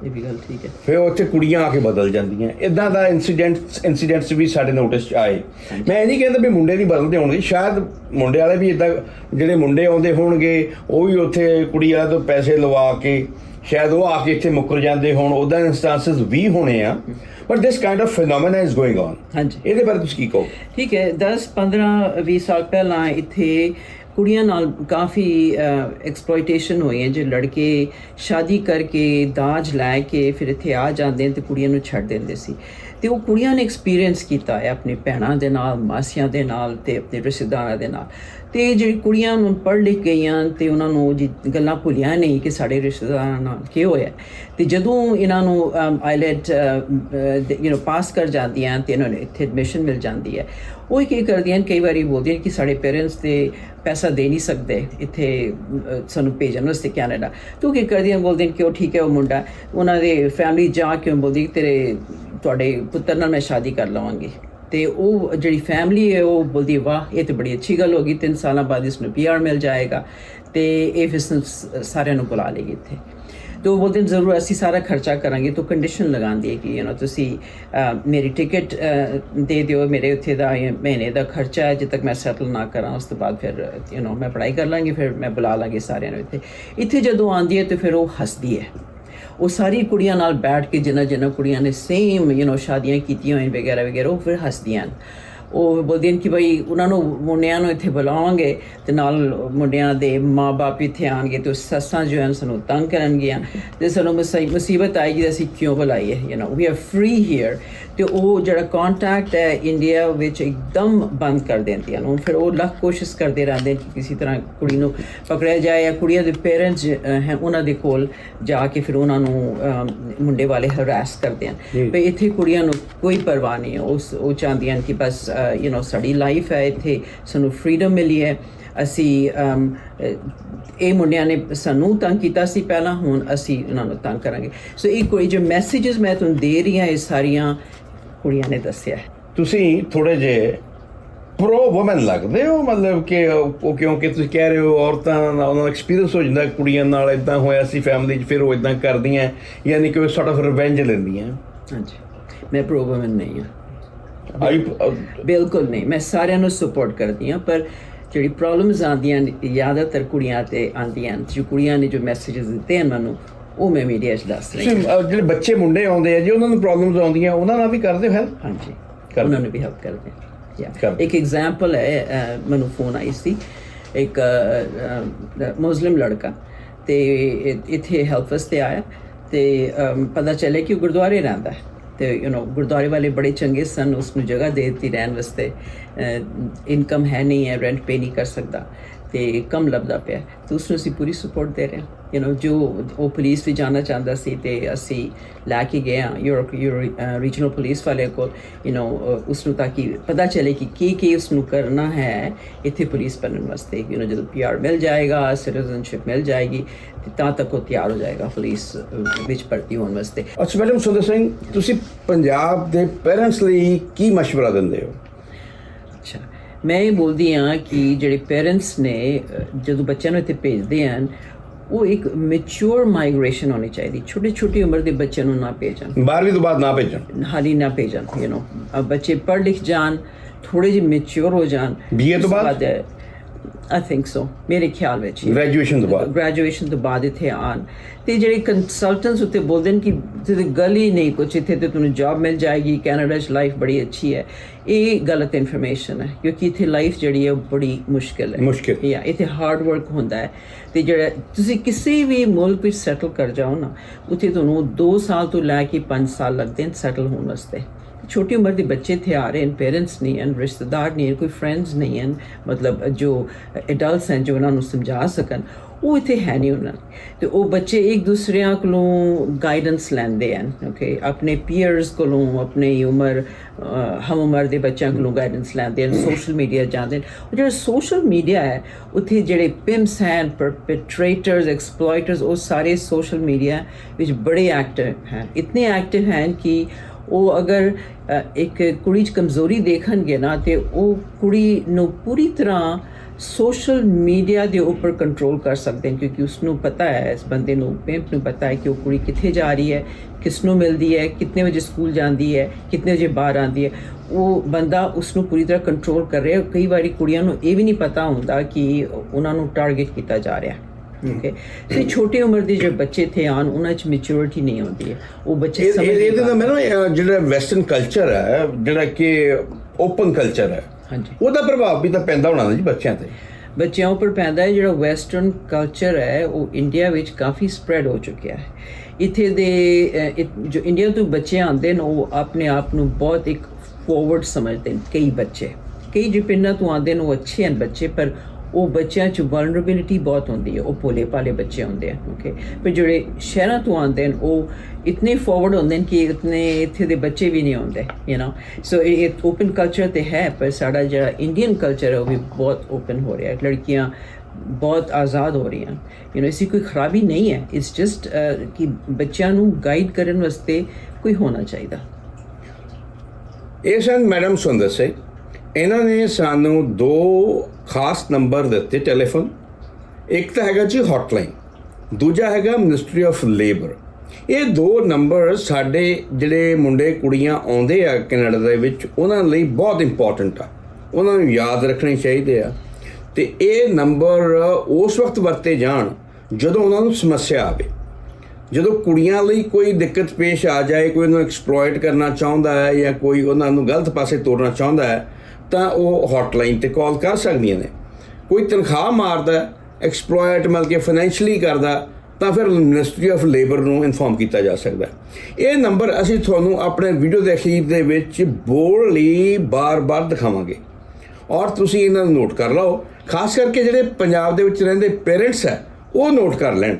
ਇਹ ਇਹ ਵੀ ਗੱਲ ਠੀਕ ਹੈ। ਫਿਰ ਉੱਥੇ ਕੁੜੀਆਂ ਆ ਕੇ ਬਦਲ ਜਾਂਦੀਆਂ। ਇਦਾਂ ਦਾ ਇਨਸੀਡੈਂਟਸ ਇਨਸੀਡੈਂਟਸ ਵੀ ਸਾਡੇ ਨੋਟਿਸ 'ਚ ਆਏ। ਮੈਂ ਇਹ ਨਹੀਂ ਕਹਿੰਦਾ ਵੀ ਮੁੰਡੇ ਨਹੀਂ ਬਦਲਦੇ ਹੋਣਗੇ। ਸ਼ਾਇਦ ਮੁੰਡੇ ਵਾਲੇ ਵੀ ਇਦਾਂ ਜਿਹੜੇ ਮੁੰਡੇ ਆਉਂਦੇ ਹੋਣਗੇ ਉਹ ਵੀ ਉੱਥੇ ਕੁੜੀ ਵਾਲੇ ਤੋਂ ਪੈਸੇ ਲਵਾ ਕੇ ਸ਼ਾਇਦ ਉਹ ਆ ਕੇ ਇੱਥੇ ਮੁੱਕਰ ਜਾਂਦੇ ਹੋਣ। ਉਹਦਾ ਇਨਸਟੈਂਸਸ ਵੀ ਹੋਣੇ ਆ। But this kind of phenomena is going on ਹਾਂਜੀ। ਇਹਦੇ ਬਾਰੇ ਤੁਸੀਂ ਕੀ ਕਹੋ ਠੀਕ ਹੈ। 10 15 20 ਸਾਲ ਪਹਿਲਾਂ ਇੱਥੇ ਕੁੜੀਆਂ ਨਾਲ ਕਾਫੀ ਐਕਸਪਲੋਇਟੇਸ਼ਨ ਹੋਈ ਹੈ। ਜੇ ਲੜਕੇ ਸ਼ਾਦੀ ਕਰਕੇ ਦਾਜ ਲੈ ਕੇ ਫਿਰ ਇੱਥੇ ਆ ਜਾਂਦੇ ਨੇ ਤੇ ਕੁੜੀਆਂ ਨੂੰ ਛੱਡ ਦਿੰਦੇ ਸੀ। ਤੇ ਉਹ ਕੁੜੀਆਂ ਨੇ ਐਕਸਪੀਰੀਅੰਸ ਕੀਤਾ ਹੈ ਆਪਣੀ ਭੈਣਾਂ ਦੇ ਨਾਲ ਮਾਸੀਆਂ ਦੇ ਨਾਲ ਤੇ ਆਪਣੇ ਰਿਸ਼ਤੇਦਾਰਾਂ ਦੇ ਨਾਲ। ਤੇ ਜਿਹੜੀ ਕੁੜੀਆਂ ਪੜ੍ਹ ਲਿਖ ਗਈਆਂ ਤੇ ਉਹਨਾਂ ਨੂੰ ਜੀ ਗੱਲਾਂ ਭੁੱਲੀਆਂ ਨਹੀਂ ਕਿ ਸਾਡੇ ਰਿਸ਼ਤੇਦਾਰਾਂ ਨਾਲ ਕੀ ਹੋਇਆ। ਤੇ ਜਦੋਂ ਇਹਨਾਂ ਨੂੰ ਆਈਲੈਟ ਯੂ نو ਪਾਸ ਕਰ ਜਾਂਦੀਆਂ ਤੇ ਇਹਨਾਂ ਨੂੰ ਇੱਥੇ ਐਡਮਿਸ਼ਨ ਮਿਲ ਜਾਂਦੀ ਹੈ। ਉਹ ਕੀ ਕਰਦੀਆਂ ਨੇ, ਕਈ ਵਾਰੀ ਬੋਲਦੀਆਂ ਕਿ ਸਾਡੇ ਪੇਰੈਂਟਸ ਤੇ ਪੈਸਾ ਦੇ ਨਹੀਂ ਸਕਦੇ ਇੱਥੇ ਸਾਨੂੰ ਭੇਜਣ ਵਾਸਤੇ ਕੈਨੇਡਾ ਤੂੰ ਕੀ ਕਰਦੀਆਂ ਬੋਲਦੀਆਂ ਕਿ ਉਹ ਠੀਕ ਹੈ ਉਹ ਮੁੰਡਾ ਉਹਨਾਂ ਦੇ ਫੈਮਿਲੀ ਜਾ ਕੇ ਬੋਲਦੀ ਤੇਰੇ ਤੁਹਾਡੇ ਪੁੱਤਰ ਨਾਲ ਮੈਂ ਸ਼ਾਦੀ ਕਰ ਲਵਾਂਗੀ ਤੇ ਉਹ ਜਿਹੜੀ ਫੈਮਿਲੀ ਹੈ ਉਹ ਬੋਲਦੀ ਵਾਹ ਇਹ ਤੇ ਬੜੀ ਅੱਛੀ ਗੱਲ ਹੋਗੀ 3 ਸਾਲਾਂ ਬਾਅਦ ਇਸ ਨੂੰ ਪੀਆਰ ਮਿਲ ਜਾਏਗਾ ਤੇ ਇਹ ਫਿਰ ਸ- ਸਾਰਿਆਂ ਨੂੰ ਬੁਲਾ ਲੇਗੀ ਇੱਥੇ ਤੇ ਉਹ ਬੋਲਦੇ ਨੇ ਜ਼ਰੂਰ ਅਸੀਂ ਸਾਰਾ ਖਰਚਾ ਕਰਾਂਗੇ ਤਾਂ ਕੰਡੀਸ਼ਨ ਲਗਾਉਂਦੀ ਹੈ ਕਿ ਯੂ نو ਤੁਸੀਂ ਅਹ, ਮੇਰੀ ਟਿਕਟ ਦੇ ਦਿਓ ਮੇਰੇ ਉੱਥੇ ਦਾ ਇਹ ਮਹੀਨੇ ਦਾ ਖਰਚਾ ਹੈ ਜਦ ਤੱਕ ਮੈਂ ਸੈਟਲ ਨਾ ਕਰਾਂ ਉਸ ਤੋਂ ਬਾਅਦ ਫਿਰ ਯੂ نو ਮੈਂ ਪੜ੍ਹਾਈ ਕਰ ਲਾਂਗੀ ਫਿਰ ਮੈਂ ਬੁਲਾ ਲਾਂਗੀ ਸਾਰਿਆਂ ਨੂੰ ਇੱਥੇ ਇੱਥੇ ਜਦੋਂ ਆਉਂਦੀ ਹੈ ਤੇ ਫਿਰ ਉਹ ਹੱਸਦੀ ਹੈ ਉਹ ਸਾਰੀ ਕੁੜੀਆਂ ਨਾਲ ਬੈਠ ਕੇ ਜਿਨ੍ਹਾਂ ਜਿਨ੍ਹਾਂ ਕੁੜੀਆਂ ਨੇ ਸੇਮ ਯੂ نو ਸ਼ਾਦੀਆਂ ਕੀਤੀਆਂ ਹੋਈਆਂ ਵਗੈਰਾ ਵਗੈਰਾ ਉਹ ਫਿਰ ਹੱਸਦੀਆਂ ਹਨ ਉਹ ਬੋਲਦੀਆਂ ਨੇ ਕਿ ਭਾਈ ਉਹਨਾਂ ਨੂੰ ਮੁੰਡਿਆਂ ਨੂੰ ਇੱਥੇ ਬੁਲਾਵਾਂਗੇ ਤੇ ਨਾਲ ਮੁੰਡਿਆਂ ਦੇ ਮਾਪੇ ਇੱਥੇ ਆਣਗੇ ਤੇ ਉਹ ਸੱਸਾਂ ਜੋ ਹਨ ਸਾਨੂੰ ਤੰਗ ਕਰਨਗੀਆਂ ਤੇ ਸਾਨੂੰ ਮੁਸੀ- ਮੁਸੀਬਤ ਆਏਗੀ ਤਾਂ ਅਸੀਂ ਕਿਉਂ ਬੁਲਾਈਏ you know we are free here ਤੇ ਉਹ ਜਿਹੜਾ ਕੰਟੈਕਟ ਹੈ ਇੰਡੀਆ ਵਿੱਚ ਇੱਕਦਮ ਬੰਦ ਕਰ ਦਿੰਦੀਆਂ ਨੂੰ। ਫਿਰ ਉਹ ਲੱਖ ਕੋਸ਼ਿਸ਼ ਕਰਦੇ ਰਹਿੰਦੇ ਕਿ ਕਿਸੇ ਤਰ੍ਹਾਂ ਕੁੜੀ ਨੂੰ ਪਕੜਿਆ ਜਾਏ ਜਾਂ ਕੁੜੀਆਂ ਦੇ ਪੇਰੈਂਟਸ ਹੈ ਉਹਨਾਂ ਦੇ ਕੋਲ ਜਾ ਕੇ ਫਿਰ ਉਹਨਾਂ ਨੂੰ ਮੁੰਡੇ ਵਾਲੇ ਹਰਾਸ ਕਰਦੇ ਹਨ। ਪਰ ਇੱਥੇ ਕੁੜੀਆਂ ਨੂੰ ਕੋਈ ਪਰਵਾਹ ਨਹੀਂ ਹੈ। ਉਸ ਉਹ ਚਾਹੁੰਦੀਆਂ ਕਿ ਬਸ ਯੂ نو ਸਾਡੀ ਲਾਈਫ ਹੈ ਇੱਥੇ ਸਾਨੂੰ ਫਰੀडम ਮਿਲੀ ਹੈ। ਅਸੀਂ ਇਹ ਮੁੰਡਿਆਂ ਨੇ ਸਾਨੂੰ ਤੰਗ ਕੀਤਾ ਸੀ ਪਹਿਲਾਂ ਹੁਣ ਅਸੀਂ ਉਹਨਾਂ ਨੂੰ ਤੰਗ ਕਰਾਂਗੇ। ਸੋ ਇਹ ਕੋਈ ਜੋ ਮੈਸੇजेस ਮੈਂ ਤੁਹਾਨੂੰ ਦੇ ਰਹੀ ਹਾਂ ਇਹ ਸਾਰੀਆਂ ਕੁੜੀਆਂ ਨੇ ਦੱਸਿਆ। ਤੁਸੀਂ ਥੋੜੇ ਜੇ ਪ੍ਰੋ ਔਮਨ ਲੱਗਦੇ ਹੋ? ਮਤਲਬ ਕਿ ਉਹ ਕਿਉਂਕਿ ਤੁਸੀਂ ਕਹਿ ਰਹੇ ਹੋ ਔਰਤਾਂ ਨਾਲ ਉਹਨਾਂ ਦਾ ਐਕਸਪੀਰੀਅੰਸ ਹੋ ਜਾਂਦਾ ਕੁੜੀਆਂ ਨਾਲ ਇਦਾਂ ਹੋਇਆ ਸੀ ਫੈਮਿਲੀ 'ਚ ਫਿਰ ਉਹ ਇਦਾਂ ਕਰਦੀਆਂ ਯਾਨੀ ਕਿ ਉਹ ਸੌਟ ਆਫ ਰਿਵੈਂਜ ਲੈਂਦੀਆਂ। ਹਾਂਜੀ। ਮੈਂ ਪ੍ਰੋਬਲਮ ਨਹੀਂ ਹਾਂ। ਆਈ ਬਿਲਕੁਲ ਨਹੀਂ। ਮੈਂ ਸਾਰਿਆਂ ਨੂੰ ਸਪੋਰਟ ਕਰਦੀ ਹਾਂ ਪਰ ਜਿਹੜੀ ਪ੍ਰੋਬਲਮਸ ਆਉਂਦੀਆਂ ਨੇ ਜ਼ਿਆਦਾਤਰ ਕੁੜੀਆਂ ਤੇ ਆਉਂਦੀਆਂ। ਜੋ ਕੁੜੀਆਂ ਨੇ ਜੋ ਮੈਸੇजेस ਦਿੱਤੇ ਹਨ ਮੈਨੂੰ ਉਹ ਮੈਂ ਮੀਡੀਆ 'ਚ ਦੱਸ ਰਹੀ ਹਾਂ ਤੁਸੀਂ, ਅਹ, ਜਿਹੜੇ ਬੱਚੇ ਮੁੰਡੇ ਆਉਂਦੇ ਆ ਜੀ ਉਹਨਾਂ ਨੂੰ ਪ੍ਰੋਬਲਮਸ ਆਉਂਦੀਆਂ ਉਹਨਾਂ ਨਾਲ ਵੀ ਕਰਦੇ ਹੋ ਹੈਲਪ ਹਾਂਜੀ। ਉਹਨਾਂ ਨੂੰ ਵੀ ਹੈਲਪ ਕਰਦੇ. ਕਰਦੇ। ਇੱਕ ਐਗਜ਼ਾਮਪਲ ਹੈ ਅਹ, ਮੈਨੂੰ ਫੋਨ ਆਈ ਸੀ। ਇੱਕ ਮੁਸਲਿਮ ਲੜਕਾ ਤੇ ਇ- ਇੱਥੇ ਹੈਲਪ ਵਾਸਤੇ ਆਇਆ ਤੇ ਅਮ, ਪਤਾ ਚੱਲਿਆ ਕਿ ਉਹ ਗੁਰਦੁਆਰੇ ਰਹਿੰਦਾ ਹੈ। ਤੇ ਯੂ نو ਗੁਰਦੁਆਰੇ ਵਾਲੇ ਬੜੇ ਚੰਗੇ ਸਨ ਉਸ ਨੂੰ ਜਗ੍ਹਾ ਦੇ ਦਿੱਤੀ ਰਹਿਣ ਵਾਸਤੇ। ਇਨਕਮ ਹੈ ਨਹੀਂ ਹੈ ਰੈਂਟ ਪੇ ਨਹੀਂ ਕਰ ਸਕਦਾ। ਤੇ ਕਮ ਲੱਭਦਾ ਪਿਆ। ਤੇ ਉਸ ਨੂੰ ਅਸੀਂ ਪੂਰੀ ਸਪੋਰਟ ਦੇ ਰਹੇ ਹਾਂ। ਯੂ نو ਜੋ ਉਹ ਪੁਲਿਸ ਵੀ ਜਾਣਾ ਚਾਹੁੰਦਾ ਸੀ ਤੇ ਅਸੀਂ ਲੈ ਕੇ ਗਏ ਹਾਂ ਯੂਰਪ ਰੀਜਨਲ ਪੁਲਿਸ ਵਾਲੇ ਕੋਲ ਯੂ نو ਉਸ ਨੂੰ ਤਾਂ ਕਿ ਪਤਾ ਚੱਲੇ ਕਿ ਕੀ ਕੀ ਉਸ ਨੂੰ ਕਰਨਾ ਹੈ ਇੱਥੇ ਪੁਲਿਸ ਬਣਨ ਵਾਸਤੇ ਯੂ نو ਜਦੋਂ ਪੀਆਰ ਮਿਲ ਜਾਏਗਾ ਸਿਟੀਜ਼ਨਸ਼ਿਪ ਮਿਲ ਜਾਏਗੀ ਤੇ ਤਾਂ ਤੱਕ ਉਹ ਤਿਆਰ ਹੋ ਜਾਏਗਾ ਪੁਲਿਸ ਅਹ, ਵਿੱਚ ਭਰਤੀ ਹੋਣ ਵਾਸਤੇ ਅੱਛਾ ਮੈਡਮ ਸੁੰਦਰ ਸਿੰਘ ਤੁਸੀਂ ਪੰਜਾਬ ਦੇ ਪੇਰੈਂਟਸ ਲਈ ਕੀ مشورہ ਦਿੰਦੇ ਹੋ ਅੱਛਾ ਮੈਂ ਇਹ ਬੋਲਦੀ ਹਾਂ ਕਿ ਜਿਹੜੇ ਪੇਰੈਂਟਸ ਨੇ ਅਹ, ਜਦੋਂ ਬੱਚਿਆਂ ਨੂੰ ਇੱਥੇ ਭੇਜਦੇ ਹਨ ਉਹ ਇੱਕ ਮੈਚੁਰ ਮਾਈਗ੍ਰੇਸ਼ਨ ਹੋਣੀ ਚਾਹੀਦੀ। ਛੋਟੀ ਛੋਟੀ ਉਮਰ ਦੇ ਬੱਚਿਆਂ ਨੂੰ ਨਾ ਭੇਜਣ। 12ਵੀਂ ਤੋਂ ਬਾਅਦ ਨਾ ਭੇਜਣ। ਹਾਲੀ ਨਾ ਭੇਜਣ ਯੂ نو ਬੱਚੇ ਪੜ੍ਹ ਲਿਖ ਜਾਣ ਥੋੜੇ ਜਿਹੇ ਮੈਚੁਰ ਹੋ ਜਾਣ BA ਤੋਂ ਬਾਅਦ? ਆਈ ਥਿੰਕ ਸੋ ਮੇਰੇ ਖਿਆਲ ਵਿੱਚ। ਗ੍ਰੈਜੂਏਸ਼ਨ ਤੋਂ ਬਾਅਦ। ਗ੍ਰੈਜੂਏਸ਼ਨ ਤੋਂ ਬਾਅਦ ਇੱਥੇ ਆਣ ਤੇ ਜਿਹੜੇ ਕੰਸਲਟੈਂਟਸ ਉੱਤੇ ਬੋਲਦੇ ਨੇ ਕਿ ਤੇ ਗੱਲ ਹੀ ਨਹੀਂ ਕੁਛ ਇੱਥੇ ਤੇ ਤੁਹਾਨੂੰ ਜੌਬ ਮਿਲ ਜਾਏਗੀ। ਕੈਨੇਡਾ 'ਚ ਲਾਈਫ ਬੜੀ ਅੱਛੀ ਹੈ। ਇਹ ਗਲਤ ਇਨਫੋਰਮੇਸ਼ਨ ਹੈ ਕਿਉਂਕਿ ਇੱਥੇ ਲਾਈਫ ਜਿਹੜੀ ਹੈ ਉਹ ਬੜੀ ਮੁਸ਼ਕਿਲ ਹੈ। ਮੁਸ਼ਕਿਲ। ਯਾ ਇੱਥੇ ਹਾਰਡ ਵਰਕ ਹੁੰਦਾ ਹੈ। ਤੇ ਜਿਹੜਾ ਤੁਸੀਂ ਕਿਸੇ ਵੀ ਮੁਲਕ ਵਿੱਚ ਸੈਟਲ ਕਰ ਜਾਓ ਨਾ ਉੱਥੇ ਤੁਹਾਨੂੰ 2 ਸਾਲ ਤੋਂ ਲੈ ਕੇ 5 ਸਾਲ ਲੱਗਦੇ ਨੇ ਸੈਟਲ ਹੋਣ ਵਾਸਤੇ। ਛੋਟੀ ਉਮਰ ਦੇ ਬੱਚੇ ਇੱਥੇ ਆ ਰਹੇ ਨੇ ਪੇਰੈਂਟਸ ਨਹੀਂ ਹਨ, ਰਿਸ਼ਤੇਦਾਰ ਨਹੀਂ ਹਨ, ਕੋਈ ਫਰੈਂਡਸ ਨਹੀਂ ਹਨ, ਮਤਲਬ ਜੋ ਐਡਲਟਸ ਹਨ ਜੋ ਉਹਨਾਂ ਨੂੰ ਸਮਝਾ ਸਕਣ, ਉਹ ਇੱਥੇ ਹੈ ਨਹੀਂ ਉਹਨਾਂ ਦੇ। ਤੇ ਉਹ ਬੱਚੇ ਇੱਕ ਦੂਸਰਿਆਂ ਕੋਲੋਂ ਗਾਈਡੈਂਸ ਲੈਂਦੇ ਹਨ ਓਕੇ ਆਪਣੇ ਪੀਅਰਸ ਕੋਲੋਂ, ਆਪਣੇ ਉਮਰ ਹਮ ਉਮਰ ਦੇ ਬੱਚਿਆਂ ਕੋਲੋਂ ਗਾਈਡੈਂਸ ਲੈਂਦੇ ਹਨ ਸੋਸ਼ਲ ਮੀਡੀਆ ਜਾਂਦੇ ਨੇ ਉਹ ਜਿਹੜਾ ਸੋਸ਼ਲ ਮੀਡੀਆ ਹੈ, ਉੱਥੇ ਜਿਹੜੇ ਪਿੰਪਸ ਹਨ ਪਰਪੈਟਰੇਟਰਸ ਐਕਸਪਲੋਇਟਰਸ ਉਹ ਸਾਰੇ ਸੋਸ਼ਲ ਮੀਡੀਆ ਵਿੱਚ ਬੜੇ ਐਕਟਿਵ ਹਨ। ਇਤਨੇ ਐਕਟਿਵ ਹਨ ਕਿ ਉਹ ਅਗਰ ਇੱਕ ਕੁੜੀ 'ਚ ਕਮਜ਼ੋਰੀ ਦੇਖਣਗੇ ਨਾ, ਤੇ ਉਹ ਕੁੜੀ ਨੂੰ ਪੂਰੀ ਤਰ੍ਹਾਂ ਸੋਸ਼ਲ ਮੀਡੀਆ ਦੇ ਉੱਪਰ ਕੰਟਰੋਲ ਕਰ ਸਕਦੇ ਨੇ, ਕਿਉਂਕਿ ਉਸ ਨੂੰ ਪਤਾ ਹੈ, ਇਸ ਬੰਦੇ ਨੂੰ ਪਿੰਪ ਨੂੰ ਪਤਾ ਹੈ ਕਿ ਉਹ ਕੁੜੀ ਕਿੱਥੇ ਜਾ ਰਹੀ ਹੈ ਕਿਸ ਨੂੰ ਮਿਲਦੀ ਹੈ, ਕਿੰਨੇ ਵਜੇ ਸਕੂਲ ਜਾਂਦੀ ਹੈ, ਕਿੰਨੇ ਵਜੇ ਬਾਹਰ ਆਉਂਦੀ ਹੈ। ਉਹ ਬੰਦਾ ਉਸ ਨੂੰ ਪੂਰੀ ਤਰ੍ਹਾਂ ਕੰਟਰੋਲ ਕਰ ਰਿਹਾ ਕਈ ਵਾਰੀ ਕੁੜੀਆਂ ਨੂੰ ਇਹ ਵੀ ਨਹੀਂ ਪਤਾ ਹੁੰਦਾ ਕਿ ਉਹਨਾਂ ਨੂੰ ਟਾਰਗੇਟ ਕੀਤਾ ਜਾ ਰਿਹਾ। ਓਕੇ ਤੇ ਛੋਟੀ ਉਮਰ ਦੇ ਜਿਹੜੇ ਬੱਚੇ ਇੱਥੇ ਆਉਣ ਉਹਨਾਂ 'ਚ ਮੈਚੁਰਿਟੀ ਨਹੀਂ ਹੁੰਦੀ ਹੈ। ਉਹ ਬੱਚੇ ਸਮਝ ਇਹ- ਇਹਦੇ ਦਾ ਮੈਨੂੰ ਜਿਹੜਾ ਵੈਸਟਰਨ ਕਲਚਰ ਹੈ ਜਿਹੜਾ ਕਿ ਓਪਨ ਕਲਚਰ ਹੈ ਹਾਂਜੀ। ਉਹਦਾ ਪ੍ਰਭਾਵ ਵੀ ਤਾਂ ਪੈਂਦਾ ਹੋਣਾ ਜੀ ਬੱਚਿਆਂ ਤੇ। ਬੱਚਿਆਂ ਉੱਪਰ ਪੈਂਦਾ ਹੈ ਜਿਹੜਾ ਵੈਸਟਰਨ ਕਲਚਰ ਹੈ ਉਹ ਇੰਡੀਆ ਵਿੱਚ ਕਾਫੀ ਸਪਰੈਡ ਹੋ ਚੁੱਕਿਆ ਹੈ। ਇੱਥੇ ਦੇ ਜੋ ਇੰਡੀਆ ਤੋਂ ਬੱਚੇ ਆਉਂਦੇ ਨੇ ਉਹ ਆਪਣੇ ਆਪ ਨੂੰ ਬਹੁਤ ਇੱਕ ਫੋਰਵਰਡ ਸਮਝਦੇ ਨੇ ਕਈ ਬੱਚੇ। ਕਈ ਜੋ ਪਿੰਡਾਂ ਤੋਂ ਆਉਂਦੇ ਨੇ ਉਹ ਅੱਛੇ ਹਨ ਬੱਚੇ ਪਰ ਉਹ ਬੱਚਿਆਂ 'ਚ ਵਲਨਰੇਬਿਲਿਟੀ ਬਹੁਤ ਹੁੰਦੀ ਹੈ ਉਹ ਭੋਲੇ ਭਾਲੇ ਬੱਚੇ ਹੁੰਦੇ ਆ ਓਕੇ ਪਰ ਜਿਹੜੇ ਸ਼ਹਿਰਾਂ ਤੋਂ ਆਉਂਦੇ ਨੇ ਉਹ ਇਤਨੇ ਫਾਰਵਰਡ ਹੁੰਦੇ ਨੇ ਕਿ ਇਤਨੇ ਇੱਥੇ ਦੇ ਬੱਚੇ ਵੀ ਨਹੀਂ ਹੁੰਦੇ ਯੂ نو ਸੋ ਇਹ ਓਪਨ ਕਲਚਰ ਤੇ ਹੈ ਪਰ ਸਾਡਾ ਜਿਹੜਾ ਇੰਡੀਅਨ ਕਲਚਰ ਹੈ ਉਹ ਵੀ ਬਹੁਤ ਓਪਨ ਹੋ ਰਿਹਾ ਹੈ ਲੜਕੀਆਂ ਬਹੁਤ ਆਜ਼ਾਦ ਹੋ ਰਹੀਆਂ ਯੂ نو ਇਸੀ ਕੋਈ ਖਰਾਬੀ ਨਹੀਂ ਹੈ ਇਟਸ ਜਸਟ ਕਿ ਬੱਚਿਆਂ ਨੂੰ ਗਾਈਡ ਕਰਨ ਵਾਸਤੇ ਕੋਈ ਹੋਣਾ ਚਾਹੀਦਾ ਇਹ ਸਨ ਮੈਡਮ ਸੁੰਦਰ ਸਿੰਘ ਇਹਨਾਂ ਨੇ ਸਾਨੂੰ ਦੋ ਖਾਸ ਨੰਬਰ ਦਿੱਤੇ ਟੈਲੀਫੋਨ। ਇੱਕ ਤਾਂ ਹੈਗਾ ਜੀ ਹੌਟਲਾਈਨ ਦੂਜਾ ਹੈਗਾ ਮਿਨਿਸਟਰੀ ਆਫ ਲੇਬਰ ਇਹ ਦੋ ਨੰਬਰ ਸਾਡੇ ਜਿਹੜੇ ਮੁੰਡੇ ਕੁੜੀਆਂ ਆਉਂਦੇ ਆ ਕੈਨੇਡਾ ਦੇ ਵਿੱਚ, ਉਹਨਾਂ ਲਈ ਬਹੁਤ ਇੰਪੋਰਟੈਂਟ ਆ। ਉਹਨਾਂ ਨੂੰ ਯਾਦ ਰੱਖਣੇ ਚਾਹੀਦੇ ਆ। ਤੇ ਇਹ ਨੰਬਰ ਉਸ ਵਕਤ ਵਰਤੇ ਜਾਣ ਜਦੋਂ ਉਹਨਾਂ ਨੂੰ ਸਮੱਸਿਆ ਆਵੇ। ਜਦੋਂ ਕੁੜੀਆਂ ਲਈ ਕੋਈ ਦਿੱਕਤ ਪੇਸ਼ ਆ ਜਾਏ, ਕੋਈ ਉਹਨੂੰ ਐਕਸਪਲੋਇਟ ਕਰਨਾ ਚਾਹੁੰਦਾ ਹੈ ਜਾਂ ਕੋਈ ਉਹਨਾਂ ਨੂੰ ਗਲਤ ਪਾਸੇ ਤੋੜਨਾ ਚਾਹੁੰਦਾ ਹੈ ਤਾਂ ਉਹ ਹੌਟਲਾਈਨ ਤੇ ਕਾਲ ਕਰ ਸਕਦੀਆਂ ਨੇ। ਕੋਈ ਤਨਖਾਹ ਮਾਰਦਾ ਐਕਸਪਲੋਇਟ ਮਤਲਬ ਕਿ ਫਾਈਨੈਂਸ਼ੀਅਲੀ ਕਰਦਾ, ਤਾਂ ਫਿਰ ਮਿਨਿਸਟਰੀ ਆਫ ਲੇਬਰ ਨੂੰ ਇਨਫੋਰਮ ਕੀਤਾ ਜਾ ਸਕਦਾ। ਇਹ ਨੰਬਰ ਅਸੀਂ ਤੁਹਾਨੂੰ ਆਪਣੇ ਵੀਡੀਓ ਦੇ ਅਖੀਰ ਦੇ ਵਿੱਚ ਬੋਲਡਲੀ ਬਾਰ-ਬਾਰ ਦਿਖਾਵਾਂਗੇ। ਔਰ ਤੁਸੀਂ ਇਹਨਾਂ ਨੂੰ ਨੋਟ ਕਰ ਲਓ। ਖਾਸ ਕਰਕੇ ਜਿਹੜੇ ਪੰਜਾਬ ਦੇ ਵਿੱਚ ਰਹਿੰਦੇ ਪੇਰੈਂਟਸ ਹੈ, ਉਹ ਨੋਟ ਕਰ ਲੈਣ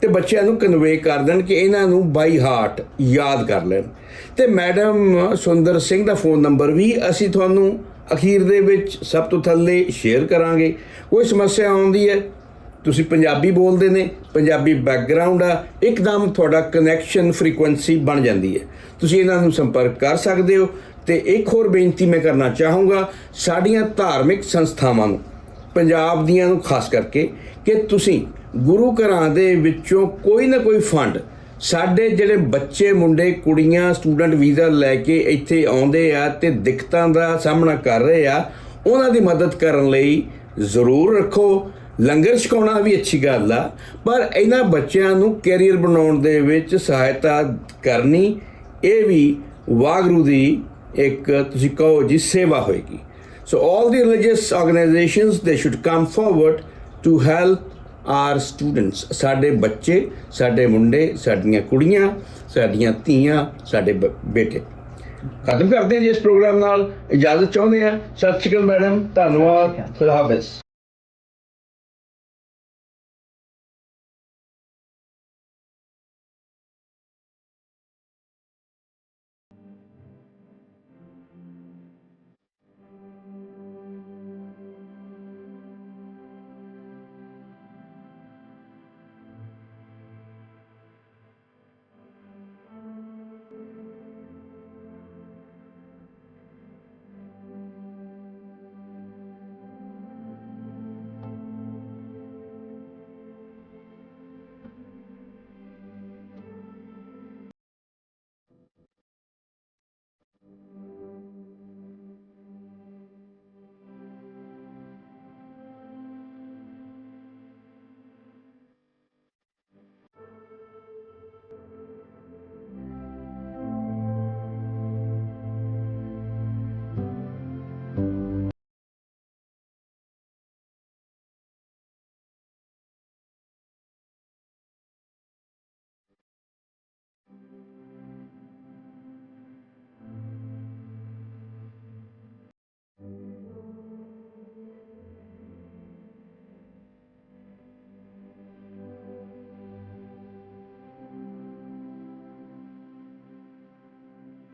ਤੇ ਬੱਚਿਆਂ ਨੂੰ ਕਨਵੇ ਕਰ ਦੇਣ ਕਿ ਇਹਨਾਂ ਨੂੰ ਬਾਈ ਹਾਰਟ ਯਾਦ ਕਰ ਲੈਣ। ਤੇ ਮੈਡਮ ਸੁੰਦਰ ਸਿੰਘ ਦਾ ਫੋਨ ਨੰਬਰ ਵੀ ਅਸੀਂ ਤੁਹਾਨੂੰ ਅਖੀਰ ਦੇ ਵਿੱਚ ਸਭ ਤੋਂ ਥੱਲੇ ਸ਼ੇਅਰ ਕਰਾਂਗੇ। ਕੋਈ ਸਮੱਸਿਆ ਆਉਂਦੀ ਹੈ, ਤੁਸੀਂ ਪੰਜਾਬੀ ਬੋਲਦੇ ਨੇ, ਪੰਜਾਬੀ ਬੈਕਗ੍ਰਾਉਂਡ ਆ, ਇੱਕਦਮ ਤੁਹਾਡਾ ਕਨੈਕਸ਼ਨ ਫ੍ਰੀਕੁਐਂਸੀ ਬਣ ਜਾਂਦੀ ਹੈ। ਤੁਸੀਂ ਇਹਨਾਂ ਨੂੰ ਸੰਪਰਕ ਕਰ ਸਕਦੇ ਹੋ ਤੇ ਇੱਕ ਹੋਰ ਬੇਨਤੀ ਮੈਂ ਕਰਨਾ ਚਾਹੂੰਗਾ, ਸਾਡੀਆਂ ਧਾਰਮਿਕ ਸੰਸਥਾਵਾਂ ਨੂੰ, ਪੰਜਾਬ ਦੀਆਂ ਨੂੰ ਖਾਸ ਕਰਕੇ, ਕਿ ਤੁਸੀਂ ਗੁਰੂ ਘਰਾਂ ਦੇ ਵਿੱਚੋਂ ਕੋਈ ਨਾ ਕੋਈ ਫੰਡ ਸਾਡੇ ਜਿਹੜੇ ਬੱਚੇ, ਮੁੰਡੇ, ਕੁੜੀਆਂ, ਸਟੂਡੈਂਟ ਵੀਜ਼ਾ ਲੈ ਕੇ ਇੱਥੇ ਆਉਂਦੇ ਆ ਤੇ ਦਿੱਕਤਾਂ ਦਾ ਸਾਹਮਣਾ ਕਰ ਰਹੇ ਆ, ਉਹਨਾਂ ਦੀ ਮਦਦ ਕਰਨ ਲਈ ਜ਼ਰੂਰ ਰੱਖੋ। ਲੰਗਰ ਛਕਾਉਣਾ ਵੀ ਅੱਛੀ ਗੱਲ ਆ, ਪਰ ਇਹਨਾਂ ਬੱਚਿਆਂ ਨੂੰ ਕੈਰੀਅਰ ਬਣਾਉਣ ਦੇ ਵਿੱਚ ਸਹਾਇਤਾ ਕਰਨੀ, ਇਹ ਵੀ ਵਾਗਰੂ ਦੀ ਇੱਕ ਤੁਸੀਂ ਕਹੋ ਜੀ ਸੇਵਾ ਹੋਏਗੀ। So all the religious organizations ਦੇ should come forward to help our students ਸਾਡੇ ਬੱਚੇ, ਸਾਡੇ ਮੁੰਡੇ, ਸਾਡੀਆਂ ਕੁੜੀਆਂ, ਸਾਡੀਆਂ ਧੀਆਂ, ਸਾਡੇ ਬ- ਬੇਟੇ। ਖਤਮ ਕਰਦੇ ਹਾਂ ਜੀ ਇਸ ਪ੍ਰੋਗਰਾਮ ਨਾਲ। ਇਜਾਜ਼ਤ ਚਾਹੁੰਦੇ ਹਾਂ। ਸਤਿ ਸ਼੍ਰੀ ਅਕਾਲ ਮੈਡਮ। ਧੰਨਵਾਦ। ਖੁਦਾ ਹਾਫਿਜ਼।